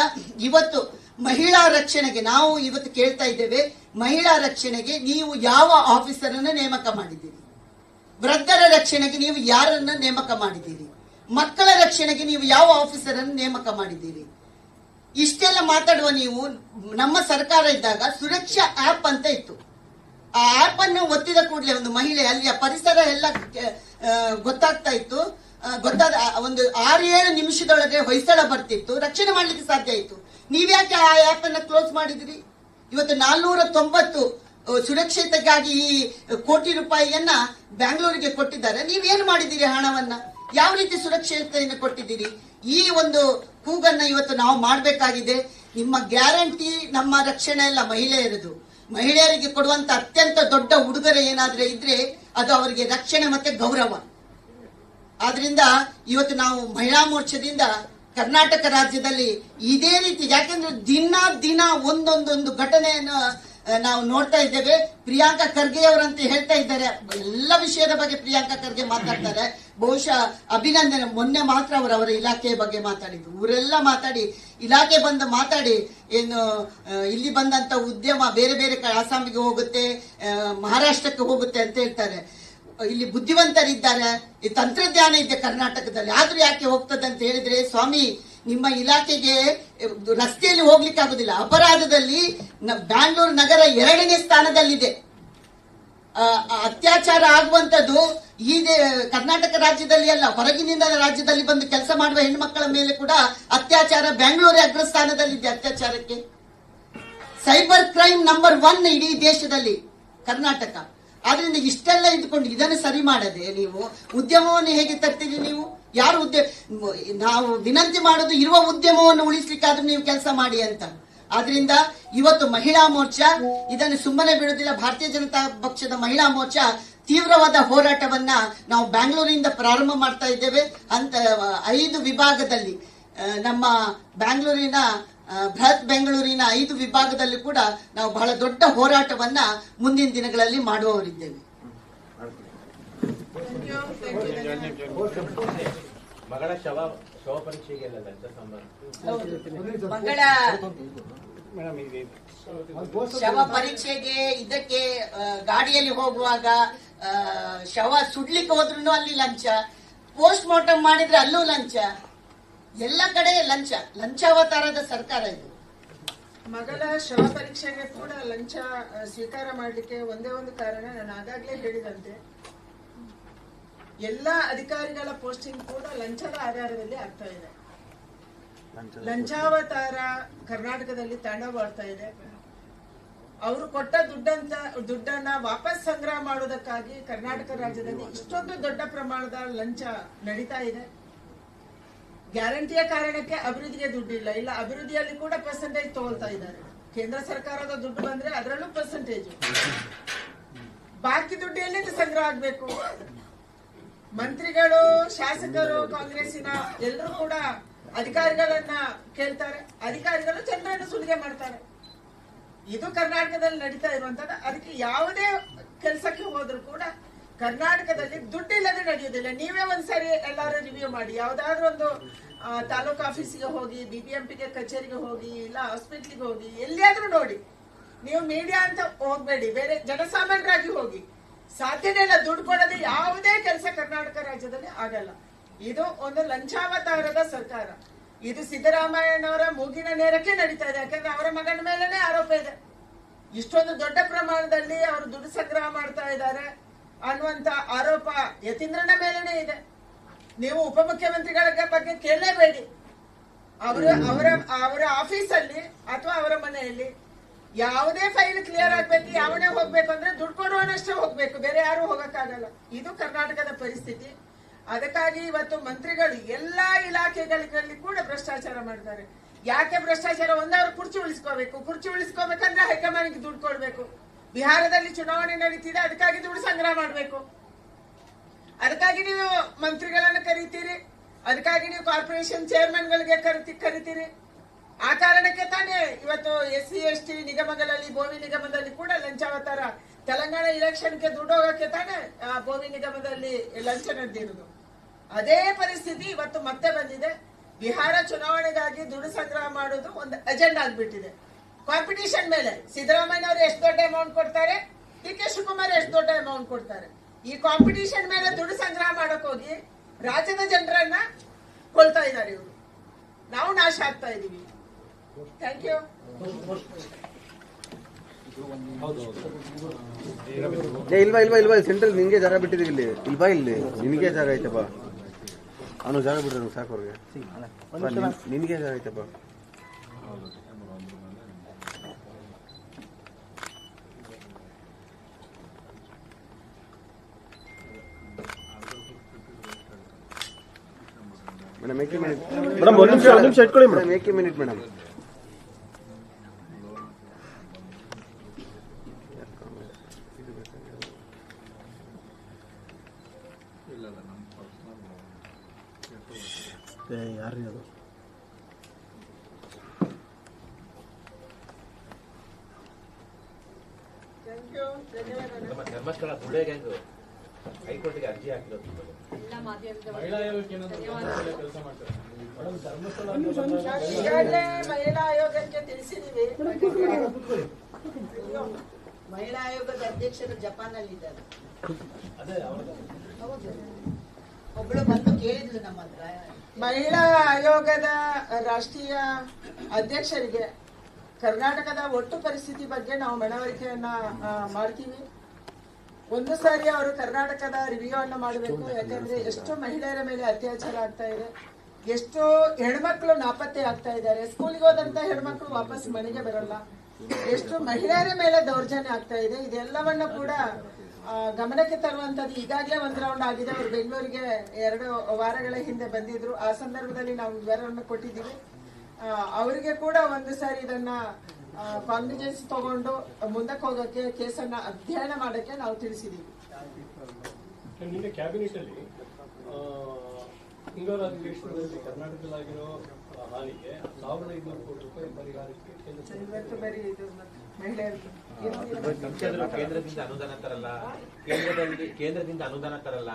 ಇವತ್ತು ಮಹಿಳಾ ರಕ್ಷಣೆಗೆ ನಾವು ಇವತ್ತು ಕೇಳ್ತಾ ಇದ್ದೇವೆ. ಮಹಿಳಾ ರಕ್ಷಣೆಗೆ ನೀವು ಯಾವ ಆಫೀಸರ್ ಅನ್ನು ನೇಮಕ ಮಾಡಿದ್ದೀರಿ? ವೃದ್ಧರ ರಕ್ಷಣೆಗೆ ನೀವು ಯಾರನ್ನ ನೇಮಕ ಮಾಡಿದ್ದೀರಿ? ಮಕ್ಕಳ ರಕ್ಷಣೆಗೆ ನೀವು ಯಾವ ಆಫೀಸರ್ ಅನ್ನು ನೇಮಕ ಮಾಡಿದ್ದೀರಿ? ಇಷ್ಟೆಲ್ಲ ಮಾತಾಡುವ ನೀವು ನಮ್ಮ ಸರ್ಕಾರ ಇದ್ದಾಗ ಸುರಕ್ಷಾ ಆಪ್ ಅಂತ ಇತ್ತು. ಆ ಆಪ್ ಅನ್ನು ಒತ್ತಿದ ಕೂಡಲೇ ಒಂದು ಮಹಿಳೆ ಅಲ್ಲಿಯ ಪರಿಸರ ಎಲ್ಲ ಗೊತ್ತಾಗ್ತಾ ಇತ್ತು. ಗೊತ್ತಾದ ಒಂದು ಆರು ಏಳು ನಿಮಿಷದೊಳಗೆ ಹೊಯ್ಸಳ ಬರ್ತಿತ್ತು. ರಕ್ಷಣೆ ಮಾಡಲಿಕ್ಕೆ ಸಾಧ್ಯ ಇತ್ತು. ನೀವ್ಯಾಕೆ ಆ ಆಪ್ ಅನ್ನ ಕ್ಲೋಸ್ ಮಾಡಿದ್ರಿ? ಇವತ್ತು ನಾಲ್ನೂರ ತೊಂಬತ್ತು ಸುರಕ್ಷತೆಗಾಗಿ ಈ ಕೋಟಿ ರೂಪಾಯಿಯನ್ನ ಬ್ಯಾಂಗ್ಳೂರಿಗೆ ಕೊಟ್ಟಿದ್ದಾರೆ. ನೀವೇನು ಮಾಡಿದ್ದೀರಿ ಹಣವನ್ನ? ಯಾವ ರೀತಿ ಸುರಕ್ಷತೆಯನ್ನು ಕೊಟ್ಟಿದ್ದೀರಿ? ಈ ಒಂದು ಕೂಗನ್ನ ಇವತ್ತು ನಾವು ಮಾಡಬೇಕಾಗಿದೆ. ನಿಮ್ಮ ಗ್ಯಾರಂಟಿ ನಮ್ಮ ರಕ್ಷಣೆ ಅಲ್ಲ, ಮಹಿಳೆಯರದು. ಮಹಿಳೆಯರಿಗೆ ಕೊಡುವಂತ ಅತ್ಯಂತ ದೊಡ್ಡ ಉಡುಗೊರೆ ಏನಾದ್ರೆ ಇದ್ರೆ ಅದು ಅವರಿಗೆ ರಕ್ಷಣೆ ಮತ್ತೆ ಗೌರವ. ಆದ್ರಿಂದ ಇವತ್ತು ನಾವು ಮಹಿಳಾ ಮೋರ್ಚಾದಿಂದ ಕರ್ನಾಟಕ ರಾಜ್ಯದಲ್ಲಿ ಇದೇ ರೀತಿ, ಯಾಕಂದ್ರೆ ದಿನ ದಿನ ಒಂದೊಂದೊಂದು ಘಟನೆಯನ್ನು ನಾವು ನೋಡ್ತಾ ಇದ್ದೇವೆ. ಪ್ರಿಯಾಂಕಾ ಖರ್ಗೆ ಅವರಂತ ಹೇಳ್ತಾ ಇದ್ದಾರೆ. ಎಲ್ಲ ವಿಷಯದ ಬಗ್ಗೆ ಪ್ರಿಯಾಂಕಾ ಖರ್ಗೆ ಮಾತಾಡ್ತಾರೆ. ಬಹುಶಃ ಅಭಿನಂದನೆ. ಮೊನ್ನೆ ಮಾತ್ರ ಅವರು ಅವರ ಇಲಾಖೆಯ ಬಗ್ಗೆ ಮಾತಾಡಿದ್ರು. ಊರೆಲ್ಲ ಮಾತಾಡಿ, ಇಲಾಖೆ ಬಂದು ಮಾತಾಡಿ, ಏನು ಇಲ್ಲಿ ಬಂದಂತ ಉದ್ಯಮ ಬೇರೆ ಬೇರೆ ಕಡೆ ಆಸಾಮಿಗೆ ಹೋಗುತ್ತೆ ಮಹಾರಾಷ್ಟ್ರಕ್ಕೆ ಹೋಗುತ್ತೆ ಅಂತ ಹೇಳ್ತಾರೆ. ಇಲ್ಲಿ ಬುದ್ಧಿವಂತರಿದ್ದಾರೆ. ಈ ತಂತ್ರಜ್ಞಾನ ಇದೆ ಕರ್ನಾಟಕದಲ್ಲಿ. ಆದ್ರೂ ಯಾಕೆ ಹೋಗ್ತದೆ ಅಂತ ಹೇಳಿದ್ರೆ, ಸ್ವಾಮಿ ನಿಮ್ಮ ಇಲಾಖೆಗೆ ರಸ್ತೆಯಲ್ಲಿ ಹೋಗ್ಲಿಕ್ಕೆ ಆಗುದಿಲ್ಲ. ಅಪರಾಧದಲ್ಲಿ ಬ್ಯಾಂಗ್ಳೂರು ನಗರ ಎರಡನೇ ಸ್ಥಾನದಲ್ಲಿದೆ. ಅತ್ಯಾಚಾರ ಆಗುವಂತದ್ದು ಈ ಕರ್ನಾಟಕ ರಾಜ್ಯದಲ್ಲಿ ಅಲ್ಲ, ಹೊರಗಿನಿಂದ ರಾಜ್ಯದಲ್ಲಿ ಬಂದು ಕೆಲಸ ಮಾಡುವ ಹೆಣ್ಮಕ್ಕಳ ಮೇಲೆ ಕೂಡ ಅತ್ಯಾಚಾರ ಬೆಂಗಳೂರೇ ಅಗ್ರಸ್ಥಾನದಲ್ಲಿದೆ ಅತ್ಯಾಚಾರಕ್ಕೆ. ಸೈಬರ್ ಕ್ರೈಮ್ ನಂಬರ್ ಒನ್ ಇಡೀ ದೇಶದಲ್ಲಿ, ಕರ್ನಾಟಕ. ಆದ್ರಿಂದ ಇಷ್ಟೆಲ್ಲ ಇದ್ಕೊಂಡು ಇದನ್ನು ಸರಿ ಮಾಡದೆ ನೀವು, ಉದ್ಯಮವನ್ನು ಹೇಗೆ ತರ್ತೀರಿ ನೀವು? ಯಾರು ಉದ್ಯಮ, ನಾವು ವಿನಂತಿ ಮಾಡೋದು ಇರುವ ಉದ್ಯಮವನ್ನು ಉಳಿಸ್ಲಿಕ್ಕಾದ್ರೂ ನೀವು ಕೆಲಸ ಮಾಡಿ ಅಂತ. ಆದ್ರಿಂದ ಇವತ್ತು ಮಹಿಳಾ ಮೋರ್ಚಾ, ಇದನ್ನು ಸುಮ್ಮನೆ ಬಿಡುವುದಿಲ್ಲ, ಭಾರತೀಯ ಜನತಾ ಪಕ್ಷದ ಮಹಿಳಾ ಮೋರ್ಚಾ ತೀವ್ರವಾದ ಹೋರಾಟವನ್ನ ನಾವು ಬ್ಯಾಂಗ್ಳೂರಿನಿಂದ ಪ್ರಾರಂಭ ಮಾಡ್ತಾ ಇದ್ದೇವೆ. ಅಂತ, ಐದು ವಿಭಾಗದಲ್ಲಿ ನಮ್ಮ ಬ್ಯಾಂಗ್ಳೂರಿನ ಬೃಹತ್ ಬೆಂಗಳೂರಿನ ಐದು ವಿಭಾಗದಲ್ಲಿ ಕೂಡ ನಾವು ಬಹಳ ದೊಡ್ಡ ಹೋರಾಟವನ್ನ ಮುಂದಿನ ದಿನಗಳಲ್ಲಿ ಮಾಡುವವರಿದ್ದೇವೆ. ಮಗಳ ಶವ ಶವ ಪರೀಕ್ಷೆಗೆಲ್ಲ ಲಂಚ ಸಂಬಂಧ. ಮಗಳ ಶವ ಪರೀಕ್ಷೆಗೆ ಇದಕ್ಕೆ ಗಾಡಿಯಲ್ಲಿ ಹೋಗುವಾಗ ಆ, ಶವ ಸುಡ್ಲಿಕ್ಕೆ ಹೋದ್ರು ಅಲ್ಲಿ ಲಂಚ. ಪೋಸ್ಟ್ ಮಾರ್ಟಮ್ ಮಾಡಿದ್ರೆ ಅಲ್ಲೂ ಲಂಚ. ಎಲ್ಲ ಕಡೆ ಲಂಚ. ಲಂಚಾವತಾರದ ಸರ್ಕಾರ ಇದು. ಮಗಳ ಶವ ಪರೀಕ್ಷೆಗೆ ಕೂಡ ಲಂಚ ಸ್ವೀಕಾರ ಮಾಡಲಿಕ್ಕೆ ಒಂದೇ ಒಂದು ಕಾರಣ. ನಾನು ಆಗಾಗ್ಲೇ ಹೇಳಿದಂತೆ ಎಲ್ಲ ಅಧಿಕಾರಿಗಳ ಪೋಸ್ಟಿಂಗ್ ಕೂಡ ಲಂಚದ ಆಧಾರದಲ್ಲಿ ಆಗ್ತಾ ಇದೆ. ಲಂಚಾವತಾರ ಕರ್ನಾಟಕದಲ್ಲಿ ತಾಂಡವಾಡ್ತಾ ಇದೆ. ಅವರು ಕೊಟ್ಟ ದುಡ್ಡಂತ ದುಡ್ಡನ್ನ ವಾಪಸ್ ಸಂಗ್ರಹ ಮಾಡೋದಕ್ಕಾಗಿ ಕರ್ನಾಟಕ ರಾಜ್ಯದಲ್ಲಿ ಇಷ್ಟೊಂದು ದೊಡ್ಡ ಪ್ರಮಾಣದ ಲಂಚ ನಡೀತಾ ಇದೆ. ಗ್ಯಾರಂಟಿಯ ಕಾರಣಕ್ಕೆ ಅಭಿವೃದ್ಧಿಗೆ ದುಡ್ಡಿಲ್ಲ. ಇಲ್ಲ ಅಭಿವೃದ್ಧಿಯಲ್ಲಿ ಕೂಡ ಪರ್ಸೆಂಟೇಜ್ ತಗೊಳ್ತಾ ಇದ್ದಾರೆ. ಕೇಂದ್ರ ಸರ್ಕಾರದ ದುಡ್ಡು ಬಂದ್ರೆ ಅದರಲ್ಲೂ ಪರ್ಸೆಂಟೇಜ್ ಬಾಕಿ ದುಡ್ಡು ಎಲ್ಲಿಂದ ಸಂಗ್ರಹ ಆಗ್ಬೇಕು. ಮಂತ್ರಿಗಳು, ಶಾಸಕರು, ಕಾಂಗ್ರೆಸ್ಸಿನ ಎಲ್ಲರೂ ಕೂಡ ಅಧಿಕಾರಿಗಳನ್ನ ಕೇಳ್ತಾರೆ. ಅಧಿಕಾರಿಗಳು ಜನರನ್ನು ಸುಲಿಗೆ ಮಾಡ್ತಾರೆ. ಇದು ಕರ್ನಾಟಕದಲ್ಲಿ ನಡೀತಾ ಇರುವಂತದ್ದು. ಅದಕ್ಕೆ ಯಾವುದೇ ಕೆಲಸಕ್ಕೆ ಹೋದ್ರು ಕೂಡ ಕರ್ನಾಟಕದಲ್ಲಿ ದುಡ್ಡಿಲ್ಲದೆ ನಡೆಯುವುದಿಲ್ಲ. ನೀವೇ ಒಂದ್ಸರಿ ಎಲ್ಲರೂ ರಿವ್ಯೂ ಮಾಡಿ. ಯಾವ್ದಾದ್ರು ಒಂದು ತಾಲೂಕ್ ಆಫೀಸಿಗೆ ಹೋಗಿ ಬಿ ಬಿ ಎಂ ಪಿಗೆ ಕಚೇರಿಗೆ ಹೋಗಿ, ಇಲ್ಲ ಹಾಸ್ಪಿಟ್ಲಿಗೆ ಹೋಗಿ, ಎಲ್ಲಿಯಾದ್ರೂ ನೋಡಿ. ನೀವು ಮೀಡಿಯಾ ಅಂತ ಹೋಗ್ಬೇಡಿ. ಬೇರೆ ಜನಸಾಮಾನ್ಯರಾಗಿ ಹೋಗಿ. ಸಾಧ್ಯನೇ ಇಲ್ಲ ದುಡ್ಡು ಕೊಡದೆ ಯಾವುದೇ ಕೆಲಸ ಕರ್ನಾಟಕ ರಾಜ್ಯದಲ್ಲಿ ಆಗಲ್ಲ. ಇದು ಒಂದು ಲಂಚಾವತಾರದ ಸರ್ಕಾರ. ಇದು ಸಿದ್ದರಾಮಯ್ಯನವರ ಮೂಗಿನ ನೇರಕ್ಕೆ ನಡೀತಾ ಇದೆ. ಯಾಕಂದ್ರೆ ಅವರ ಮಗನ ಮೇಲೇನೆ ಆರೋಪ ಇದೆ. ಇಷ್ಟೊಂದು ದೊಡ್ಡ ಪ್ರಮಾಣದಲ್ಲಿ ಅವರು ದುಡ್ಡು ಸಂಗ್ರಹ ಮಾಡ್ತಾ ಇದ್ದಾರೆ ಅನ್ನುವಂತ ಆರೋಪ ಯತೀಂದ್ರನ ಮೇಲೇನೆ ಇದೆ. ನೀವು ಉಪಮುಖ್ಯಮಂತ್ರಿಗಳ ಬಗ್ಗೆ ಕೇಳಲೇಬೇಡಿ. ಅವರ ಅವರ ಅವರ ಆಫೀಸಲ್ಲಿ ಅಥವಾ ಅವರ ಮನೆಯಲ್ಲಿ ಯಾವುದೇ ಫೈಲ್ ಕ್ಲಿಯರ್ ಆಗ್ಬೇಕು, ಯಾವನೇ ಹೋಗ್ಬೇಕು ಅಂದ್ರೆ ದುಡ್ಡು ಕೊಡುವನಷ್ಟೇ ಹೋಗ್ಬೇಕು, ಬೇರೆ ಯಾರು ಹೋಗಕ್ಕಾಗಲ್ಲ. ಇದು ಕರ್ನಾಟಕದ ಪರಿಸ್ಥಿತಿ. ಅದಕ್ಕಾಗಿ ಇವತ್ತು ಮಂತ್ರಿಗಳು ಎಲ್ಲಾ ಇಲಾಖೆಗಳಲ್ಲಿ ಕೂಡ ಭ್ರಷ್ಟಾಚಾರ ಮಾಡ್ತಾರೆ. ಯಾಕೆ ಭ್ರಷ್ಟಾಚಾರ? ಒಂದವರು ಕುರ್ಚಿ ಉಳಿಸ್ಕೋಬೇಕು. ಕುರ್ಚಿ ಉಳಿಸ್ಕೋಬೇಕಂದ್ರೆ ಹೈಕಮಾಂಡ್ಗೆ ದುಡ್ಡು ಕೊಡ್ಬೇಕು. ಬಿಹಾರದಲ್ಲಿ ಚುನಾವಣೆ ನಡೀತಿದೆ, ಅದಕ್ಕಾಗಿ ದುಡ್ಡು ಸಂಗ್ರಹ ಮಾಡಬೇಕು. ಅದಕ್ಕಾಗಿ ನೀವು ಮಂತ್ರಿಗಳನ್ನ ಕರಿತೀರಿ. ಅದಕ್ಕಾಗಿ ನೀವು ಕಾರ್ಪೊರೇಷನ್ ಚೇರ್ಮನ್ಗಳಿಗೆ ಕರಿತಿ, ಕರಿತೀರಿ. ಆ ಕಾರಣಕ್ಕೆ ತಾನೇ. ಇವತ್ತು ಎಸ್ ಸಿ ಎಸ್ ಟಿ ನಿಗಮಗಳಲ್ಲಿ ಭೂಮಿ ನಿಗಮದಲ್ಲಿ ಕೂಡ ಲಂಚಾವತಾರ ತೆಲಂಗಾಣ ಇಲೆಕ್ಷನ್ಗೆ ದುಡ್ಡು ಹೋಗಕ್ಕೆ ತಾನೇ ಭೂಮಿ ನಿಗಮದಲ್ಲಿ ಲಂಚ ನಡೆದಿರುವುದು. ಅದೇ ಪರಿಸ್ಥಿತಿ ಇವತ್ತು ಮತ್ತೆ ಬಂದಿದೆ. ಬಿಹಾರ ಚುನಾವಣೆಗಾಗಿ ದುಡ್ಡು ಸಂಗ್ರಹ ಮಾಡೋದು ಒಂದು ಅಜೆಂಡಾ ಆಗ್ಬಿಟ್ಟಿದೆ. ಕಾಂಪಿಟೇಷನ್ ಮೇಲೆ ಸಿದ್ದರಾಮಯ್ಯ ಅವರು ಎಷ್ಟು ದೊಡ್ಡ ಅಮೌಂಟ್ ಕೊಡ್ತಾರೆ? ಡಿ ಕೆ ಶಿವಕುಮಾರ್ ಎಷ್ಟು ದೊಡ್ಡ ಅಮೌಂಟ್ ಕೊಡ್ತಾರೆ? ಈ ಕಾಂಪಿಟೇಷನ್ ಮೇಲೆ ದುಡ್ಡು ಸಂಗ್ರಹ ಮಾಡಕ್ ಹೋಗಿ ರಾಜ್ಯದ ಜನರನ್ನ ಕೊಲ್ತಾ ಇದ್ದಾರೆ ಇವರು. ನಾವು ನಾಶ ಆಗ್ತಾ ಇದೀವಿ. ಥ್ಯಾಂಕ್ ಯು ಏ ಇಲ್ವಾ ಇಲ್ವಾ ಇಲ್ವಾ ಸೆಂಟ್ರಲ್ ನಿನ್ಗೆ ಜಾಗ ಬಿಟ್ಟಿದೀವಿ ಇಲ್ಲಿ. ಇಲ್ವಾ ಇಲ್ಲಿ? ನಿನಗೆ ಜಾಗ ಐತಪ್ಪ ಅವನು ಜಾಗ ಬಿಡ್ರಿ ಸಾಕು ಅವ್ರಿಗೆ. ಬಾ, ನಿನ್- ನಿನ್ಗೆ ಜಾಗ ಐತಪ್ಪ ಮೇಡಮ್ ಏಕೆ ಮಿನಿಟ್ ಮೇಡಮ್ ಒಂದು ನಿಮಿಷ ಒಂದು ನಿಮಿಷ ಇಟ್ಕೊಳ್ಳಿ ಮೇಡಮ್. ಮೇಡಮ್ ಏಕೆ ಮಿನಿಟ್ ಮೇಡಮ್? ಮಹಿಳಾ ಆಯೋಗದ ಅಧ್ಯಕ್ಷರು ಜಪಾನಲ್ಲಿದ್ದಾರೆ ಒಬ್ಬಳು ಬಂದು ಕೇಳಿದ್ಲು ನಮ್ಮ ಹತ್ರ. ಮಹಿಳಾ ಆಯೋಗದ ರಾಷ್ಟ್ರೀಯ ಅಧ್ಯಕ್ಷರಿಗೆ ಕರ್ನಾಟಕದ ಒಟ್ಟು ಪರಿಸ್ಥಿತಿ ಬಗ್ಗೆ ನಾವು ಮನವರಿಕೆಯನ್ನ ಮಾಡ್ತೀವಿ. ಒಂದು ಸಾರಿ ಅವರು ಕರ್ನಾಟಕದ ರಿವ್ಯೂ ಅನ್ನು ಮಾಡಬೇಕು. ಯಾಕಂದ್ರೆ ಎಷ್ಟು ಮಹಿಳೆಯರ ಮೇಲೆ ಅತ್ಯಾಚಾರ ಆಗ್ತಾ ಇದೆ. ಎಷ್ಟು ಹೆಣ್ಮಕ್ಳು ನಾಪತ್ತೆ ಆಗ್ತಾ ಇದ್ದಾರೆ. ಸ್ಕೂಲ್ಗೆ ಹೋದಂತ ಹೆಣ್ಮಕ್ಳು ವಾಪಸ್ ಮನೆಗೆ ಬರಲ್ಲ. ಎಷ್ಟು ಮಹಿಳೆಯರ ಮೇಲೆ ದೌರ್ಜನ್ಯ ಆಗ್ತಾ ಇದೆ. ಇದೆಲ್ಲವನ್ನ ಕೂಡ ಗಮನಕ್ಕೆ ತರುವಂತದ್ದು ಈಗಾಗಲೇ ಒಂದು ರೌಂಡ್ ಆಗಿದೆ. ಅವರು ಬೆಂಗಳೂರಿಗೆ ಎರಡು ವಾರಗಳ ಹಿಂದೆ ಬಂದಿದ್ರು. ಆ ಸಂದರ್ಭದಲ್ಲಿ ನಾವು ವಿವರವನ್ನು ಕೊಟ್ಟಿದ್ದೀವಿ. ಅವರಿಗೆ ಕೂಡ ಒಂದು ಸಾರಿ ಇದನ್ನ ಕಾನ್ಫಿಡೆನ್ಸ್ ತಗೊಂಡು ಮುಂದಕ್ಕೆ ಹೋಗಕ್ಕೆ ಕೇಸನ್ನ ಅಧ್ಯಯನ ಮಾಡಕ್ಕೆ ನಾವು ಆ, ಹಿಂಗಾರು ಅಧಿವೇಶನದಲ್ಲಿ ಕರ್ನಾಟಕದಲ್ಲಾಗಿರೋ ಹಾನಿಗೆ ಸಾವಿರದ ಐದುನೂರು ಕೋಟಿ ರೂಪಾಯಿ ಪರಿಹಾರಕ್ಕೆ ಕೇಂದ್ರ ಕೇಂದ್ರದಿಂದ ಅನುದಾನ ತರಲ್ಲ. ಕೇಂದ್ರದಲ್ಲಿ ಕೇಂದ್ರದಿಂದ ಅನುದಾನ ತರಲ್ಲ.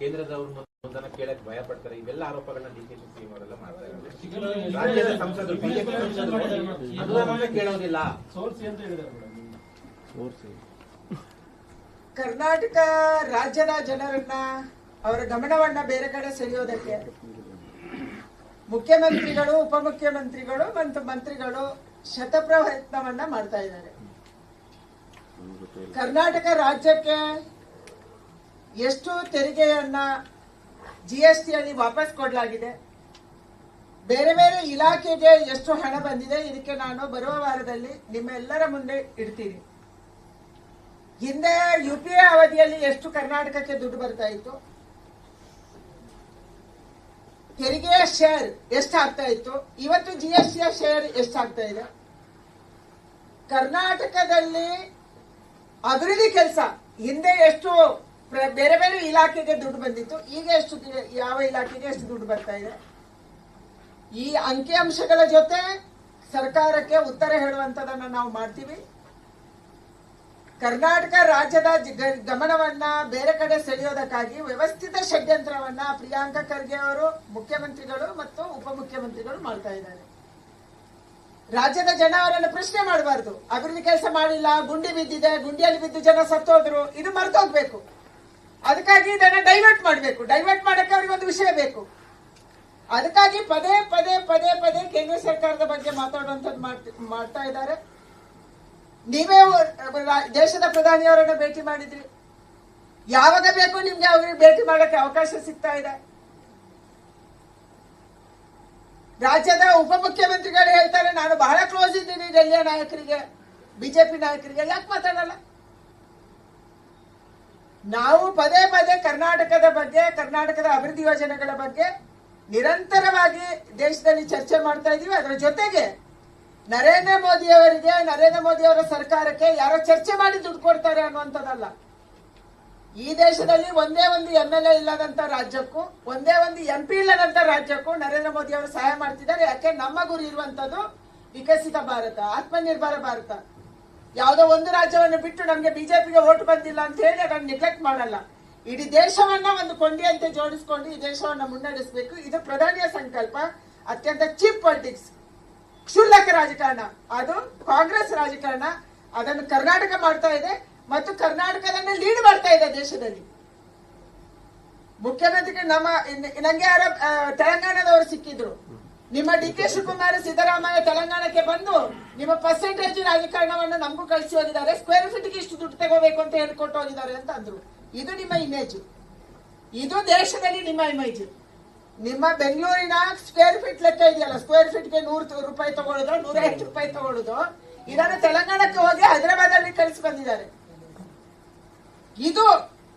ಕೇಂದ್ರದವ್ರು ಅನುದಾನ ಕೇಳಕ್ ಭಯ ಪಡ್ತಾರೆ. ಇವೆಲ್ಲ ಆರೋಪಗಳನ್ನ ಡಿ ಕೆ ಸಿಎಂ ಅವರೆಲ್ಲ ಮಾಡ್ತಾ ಇದ್ದಾರೆ ರಾಜ್ಯದ ಸಂಸದರು ಬಿಜೆಪಿ ಸಂಸದರು ಅನುದಾನವನ್ನೇ ಕೇಳೋದಿಲ್ಲ. ಸೋರ್ಸಿ ಅಂತ ಹೇಳಿದ್ದಾರೆ ಮೇಡಮ್ ತೋರಿಸಿ ಕರ್ನಾಟಕ ರಾಜ್ಯದ ಜನರನ್ನ ಅವರ ಗಮನವನ್ನ ಬೇರೆ ಕಡೆ ಸೆಳೆಯೋದಕ್ಕೆ. ಮುಖ್ಯಮಂತ್ರಿಗಳು, ಉಪಮುಖ್ಯಮಂತ್ರಿಗಳು ಮತ್ತು ಮಂತ್ರಿಗಳು ಶತಪ್ರಯತ್ನವನ್ನ ಮಾಡ್ತಾ ಇದ್ದಾರೆ. ಕರ್ನಾಟಕ ರಾಜ್ಯಕ್ಕೆ ಎಷ್ಟು ತೆರಿಗೆಯನ್ನ ಜಿ ಎಸ್ ಟಿಯಲ್ಲಿ ವಾಪಸ್ ಕೊಡಲಾಗಿದೆ. ಬೇರೆ ಬೇರೆ ಇಲಾಖೆಗೆ ಎಷ್ಟು ಹಣ ಬಂದಿದೆ, ಇದಕ್ಕೆ ನಾನು ಬರುವ ವಾರದಲ್ಲಿ ನಿಮ್ಮೆಲ್ಲರ ಮುಂದೆ ಇಡ್ತೀನಿ. ಹಿಂದೆ ಯು ಪಿ ಎ ಅವಧಿಯಲ್ಲಿ ಎಷ್ಟು ಕರ್ನಾಟಕಕ್ಕೆ ದುಡ್ಡು ಬರ್ತಾ ಇತ್ತು ತೆರಿಗೆಯ ಶೇರ್ ಎಷ್ಟಾಗ್ತಾ ಇತ್ತು? ಇವತ್ತು ಜಿ ಎಸ್ ಟಿಯ ಶೇರ್ ಎಷ್ಟಾಗ್ತಾ ಇದೆ? ಕರ್ನಾಟಕದಲ್ಲಿ ಅಭಿವೃದ್ಧಿ ಕೆಲಸ. ಹಿಂದೆ ಎಷ್ಟು ಬೇರೆ ಬೇರೆ ಇಲಾಖೆಗೆ ದುಡ್ಡು ಬಂದಿತ್ತು. ಈಗ ಎಷ್ಟು ಯಾವ ಇಲಾಖೆಗೆ ಎಷ್ಟು ದುಡ್ಡು ಬರ್ತಾ ಇದೆ? ಈ ಅಂಕಿಅಂಶಗಳ ಜೊತೆ ಸರ್ಕಾರಕ್ಕೆ ಉತ್ತರ ಹೇಳುವಂತದನ್ನ ನಾವು ಮಾಡ್ತೀವಿ. ಕರ್ನಾಟಕ ರಾಜ್ಯದ ಗಮನವನ್ನ ಬೇರೆ ಕಡೆ ಸೆಳೆಯೋದಕ್ಕಾಗಿ ವ್ಯವಸ್ಥಿತ ಷಡ್ಯಂತ್ರವನ್ನ ಪ್ರಿಯಾಂಕಾ ಖರ್ಗೆ ಅವರು, ಮುಖ್ಯಮಂತ್ರಿಗಳು ಮತ್ತು ಉಪಮುಖ್ಯಮಂತ್ರಿಗಳು ಮಾಡ್ತಾ ಇದ್ದಾರೆ. ರಾಜ್ಯದ ಜನ ಅವರನ್ನು ಪ್ರಶ್ನೆ ಮಾಡಬಾರ್ದು. ಅಭಿವೃದ್ಧಿ ಕೆಲಸ ಮಾಡಿಲ್ಲ, ಗುಂಡಿ ಬಿದ್ದಿದೆ, ಗುಂಡಿಯಲ್ಲಿ ಬಿದ್ದು ಜನ ಸತ್ತೋದ್ರು ಇದು ಮರ್ತೋಗ್ಬೇಕು. ಅದಕ್ಕಾಗಿ ಇದನ್ನ ಡೈವರ್ಟ್ ಮಾಡಬೇಕು. ಡೈವರ್ಟ್ ಮಾಡಕ್ಕೆ ಅವ್ರಿಗೆ ಒಂದು ವಿಷಯ ಬೇಕು. ಅದಕ್ಕಾಗಿ ಪದೇ ಪದೇ ಪದೇ ಪದೇ ಕೇಂದ್ರ ಸರ್ಕಾರದ ಬಗ್ಗೆ ಮಾತಾಡುವಂಥದ್ದು ಮಾಡ್ತಾ ಇದ್ದಾರೆ. ನೀವೇ ದೇಶದ ಪ್ರಧಾನಿಯವರನ್ನ ಭೇಟಿ ಮಾಡಿದ್ರಿ. ಯಾವಾಗ ಬೇಕು ನಿಮ್ಗೆ ಅವ್ರಿಗೆ ಭೇಟಿ ಮಾಡಕ್ಕೆ ಅವಕಾಶ ಸಿಗ್ತಾ ಇದೆ. ರಾಜ್ಯದ ಉಪಮುಖ್ಯಮಂತ್ರಿಗಳು ಹೇಳ್ತಾರೆ, ನಾನು ಬಹಳ ಕ್ಲೋಸ್ ಇದ್ದೀನಿ ಡೆಲ್ಲಿಯ ನಾಯಕರಿಗೆ ಬಿಜೆಪಿ ನಾಯಕರಿಗೆ, ಯಾಕೆ ಮಾತಾಡಲ್ಲ? ನಾವು ಪದೇ ಪದೇ ಕರ್ನಾಟಕದ ಬಗ್ಗೆ, ಕರ್ನಾಟಕದ ಅಭಿವೃದ್ಧಿ ಯೋಜನೆಗಳ ಬಗ್ಗೆ ನಿರಂತರವಾಗಿ ದೇಶದಲ್ಲಿ ಚರ್ಚೆ ಮಾಡ್ತಾ ಇದೀವಿ. ಅದರ ಜೊತೆಗೆ ನರೇಂದ್ರ ಮೋದಿ ಅವರಿಗೆ ನರೇಂದ್ರ ಮೋದಿ ಅವರ ಸರ್ಕಾರಕ್ಕೆ ಯಾರೋ ಚರ್ಚೆ ಮಾಡಿ ದುಡ್ಡು ಕೊಡ್ತಾರೆ ಅನ್ನುವಂಥದ್ದಲ್ಲ. ಈ ದೇಶದಲ್ಲಿ ಒಂದೇ ಒಂದು ಎಂ ಎಲ್ ಎ ಇಲ್ಲದಂತ ರಾಜ್ಯಕ್ಕೂ, ಒಂದೇ ಒಂದು ಎಂ ಪಿ ಇಲ್ಲದಂತ ರಾಜ್ಯಕ್ಕೂ ನರೇಂದ್ರ ಮೋದಿ ಅವರು ಸಹಾಯ ಮಾಡ್ತಿದ್ದಾರೆ. ಯಾಕೆ? ನಮ್ಮ ಗುರಿ ಇರುವಂತದ್ದು ವಿಕಸಿತ ಭಾರತ, ಆತ್ಮನಿರ್ಭರ ಭಾರತ. ಯಾವುದೋ ಒಂದು ರಾಜ್ಯವನ್ನು ಬಿಟ್ಟು ನಮಗೆ ಬಿಜೆಪಿಗೆ ಓಟ್ ಬಂದಿಲ್ಲ ಅಂತ ಹೇಳಿ ಅದನ್ನು ನೆಗ್ಲೆಕ್ಟ್ ಮಾಡಲ್ಲ. ಇಡೀ ದೇಶವನ್ನ ಒಂದು ಕೊಂಡಿಯಂತೆ ಜೋಡಿಸ್ಕೊಂಡು ಈ ದೇಶವನ್ನ ಮುನ್ನಡೆಸಬೇಕು. ಇದು ಪ್ರಧಾನಿಯ ಸಂಕಲ್ಪ. ಅತ್ಯಂತ ಚೀಪ್ ಪಾಲಿಟಿಕ್ಸ್. ಕ್ಷುಲ್ಲಕ ರಾಜಕಾರಣ. ಅದು ಕಾಂಗ್ರೆಸ್ ರಾಜಕಾರಣ. ಅದನ್ನು ಕರ್ನಾಟಕ ಮಾಡ್ತಾ ಇದೆ ಮತ್ತು ಕರ್ನಾಟಕದನ್ನ ಲೀಡ್ ಮಾಡ್ತಾ ಇದೆ ದೇಶದಲ್ಲಿ. ಮುಖ್ಯಮಂತ್ರಿ ನಮ್ಮ, ನಂಗೆ ಯಾರೋ ತೆಲಂಗಾಣದವರು ಸಿಕ್ಕಿದ್ರು. ನಿಮ್ಮ ಡಿ ಕೆ ಶಿವಕುಮಾರ್ ಸಿದ್ದರಾಮಯ್ಯ ತೆಲಂಗಾಣಕ್ಕೆ ಬಂದು ನಿಮ್ಮ ಪರ್ಸೆಂಟೇಜ್ ರಾಜಕಾರಣವನ್ನು ನಮಗೂ ಕಳಿಸಿ ಹೋಗಿದ್ದಾರೆ. ಸ್ಕ್ವೇರ್ ಫೀಟ್ಗೆ ಇಷ್ಟು ದುಡ್ಡು ತಗೋಬೇಕು ಅಂತ ಹೇಳ್ಕೊಟ್ಟು ಹೋಗಿದ್ದಾರೆ ಅಂತ ಅಂದ್ರು. ಇದು ನಿಮ್ಮ ಇಮೇಜ್ ಇದು ದೇಶದಲ್ಲಿ ನಿಮ್ಮ ಇಮೇಜ್ ನಿಮ್ಮ ಬೆಂಗಳೂರಿನ ಸ್ಕ್ವೇರ್ ಫೀಟ್ ಲೆಕ್ಕ ಇದೆಯಲ್ಲ? ಸ್ಕ್ವೇರ್ ಫೀಟ್ಗೆ ನೂರು ರೂಪಾಯಿ ತಗೊಳ್ಳೋದು ನೂರ ಐವತ್ತು ರೂಪಾಯಿ ತಗೊಳ್ಳೋದು ಇದನ್ನು ತೆಲಂಗಾಣಕ್ಕೆ ಹೋಗಿ ಹೈದರಾಬಾದ್ ಅಲ್ಲಿ ಕಳಿಸಿ ಬಂದಿದ್ದಾರೆ. ಇದು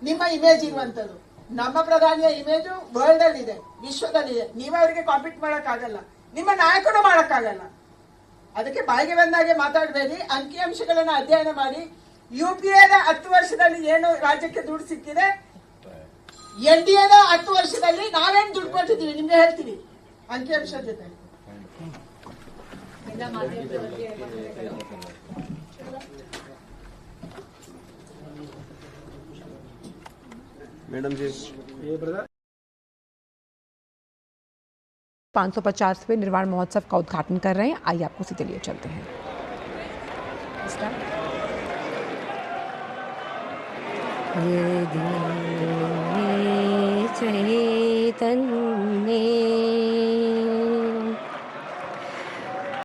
ನಿಮ್ಮ ಇಮೇಜ್ ಇರುವಂತದ್ದು ನಮ್ಮ ಪ್ರಧಾನಿಯ ಇಮೇಜ್ ವರ್ಲ್ಡ್ ಅಲ್ಲಿ ಇದೆ ವಿಶ್ವದಲ್ಲಿದೆ. ನೀವು ಅವರಿಗೆ ಕಾಂಪೀಟ್ ಮಾಡಕ್ ಆಗಲ್ಲ ನಿಮ್ಮ ನಾಯಕರು ಮಾಡಕ್ ಆಗಲ್ಲ ಅದಕ್ಕೆ ಬಾಯಿಗೆ ಬಂದಾಗೆ ಮಾತಾಡಬೇಡಿ. ಅಂಕಿಅಂಶಗಳನ್ನ ಅಧ್ಯಯನ ಮಾಡಿ. ಯು ಪಿ ಎದ ಹತ್ತು ವರ್ಷದಲ್ಲಿ ಏನು ರಾಜ್ಯಕ್ಕೆ ದುಡ್ಡು ಸಿಕ್ಕಿದೆ ಎನ್ ಡಿ ಎದ ಹತ್ತು ವರ್ಷದಲ್ಲಿ ನಾವೇನ್ ದುಡ್ಡು ಕೊಟ್ಟಿದ್ದೀವಿ ನಿಮ್ಗೆ ಹೇಳ್ತೀವಿ ಅಂಕಿಅಂಶ ಜೊತೆ मैडम जी ये ब्रदर 550वें निर्वाण महोत्सव का उद्घाटन कर रहे हैं आइए आपको सीधे लिए चलते हैं यदि 谁等你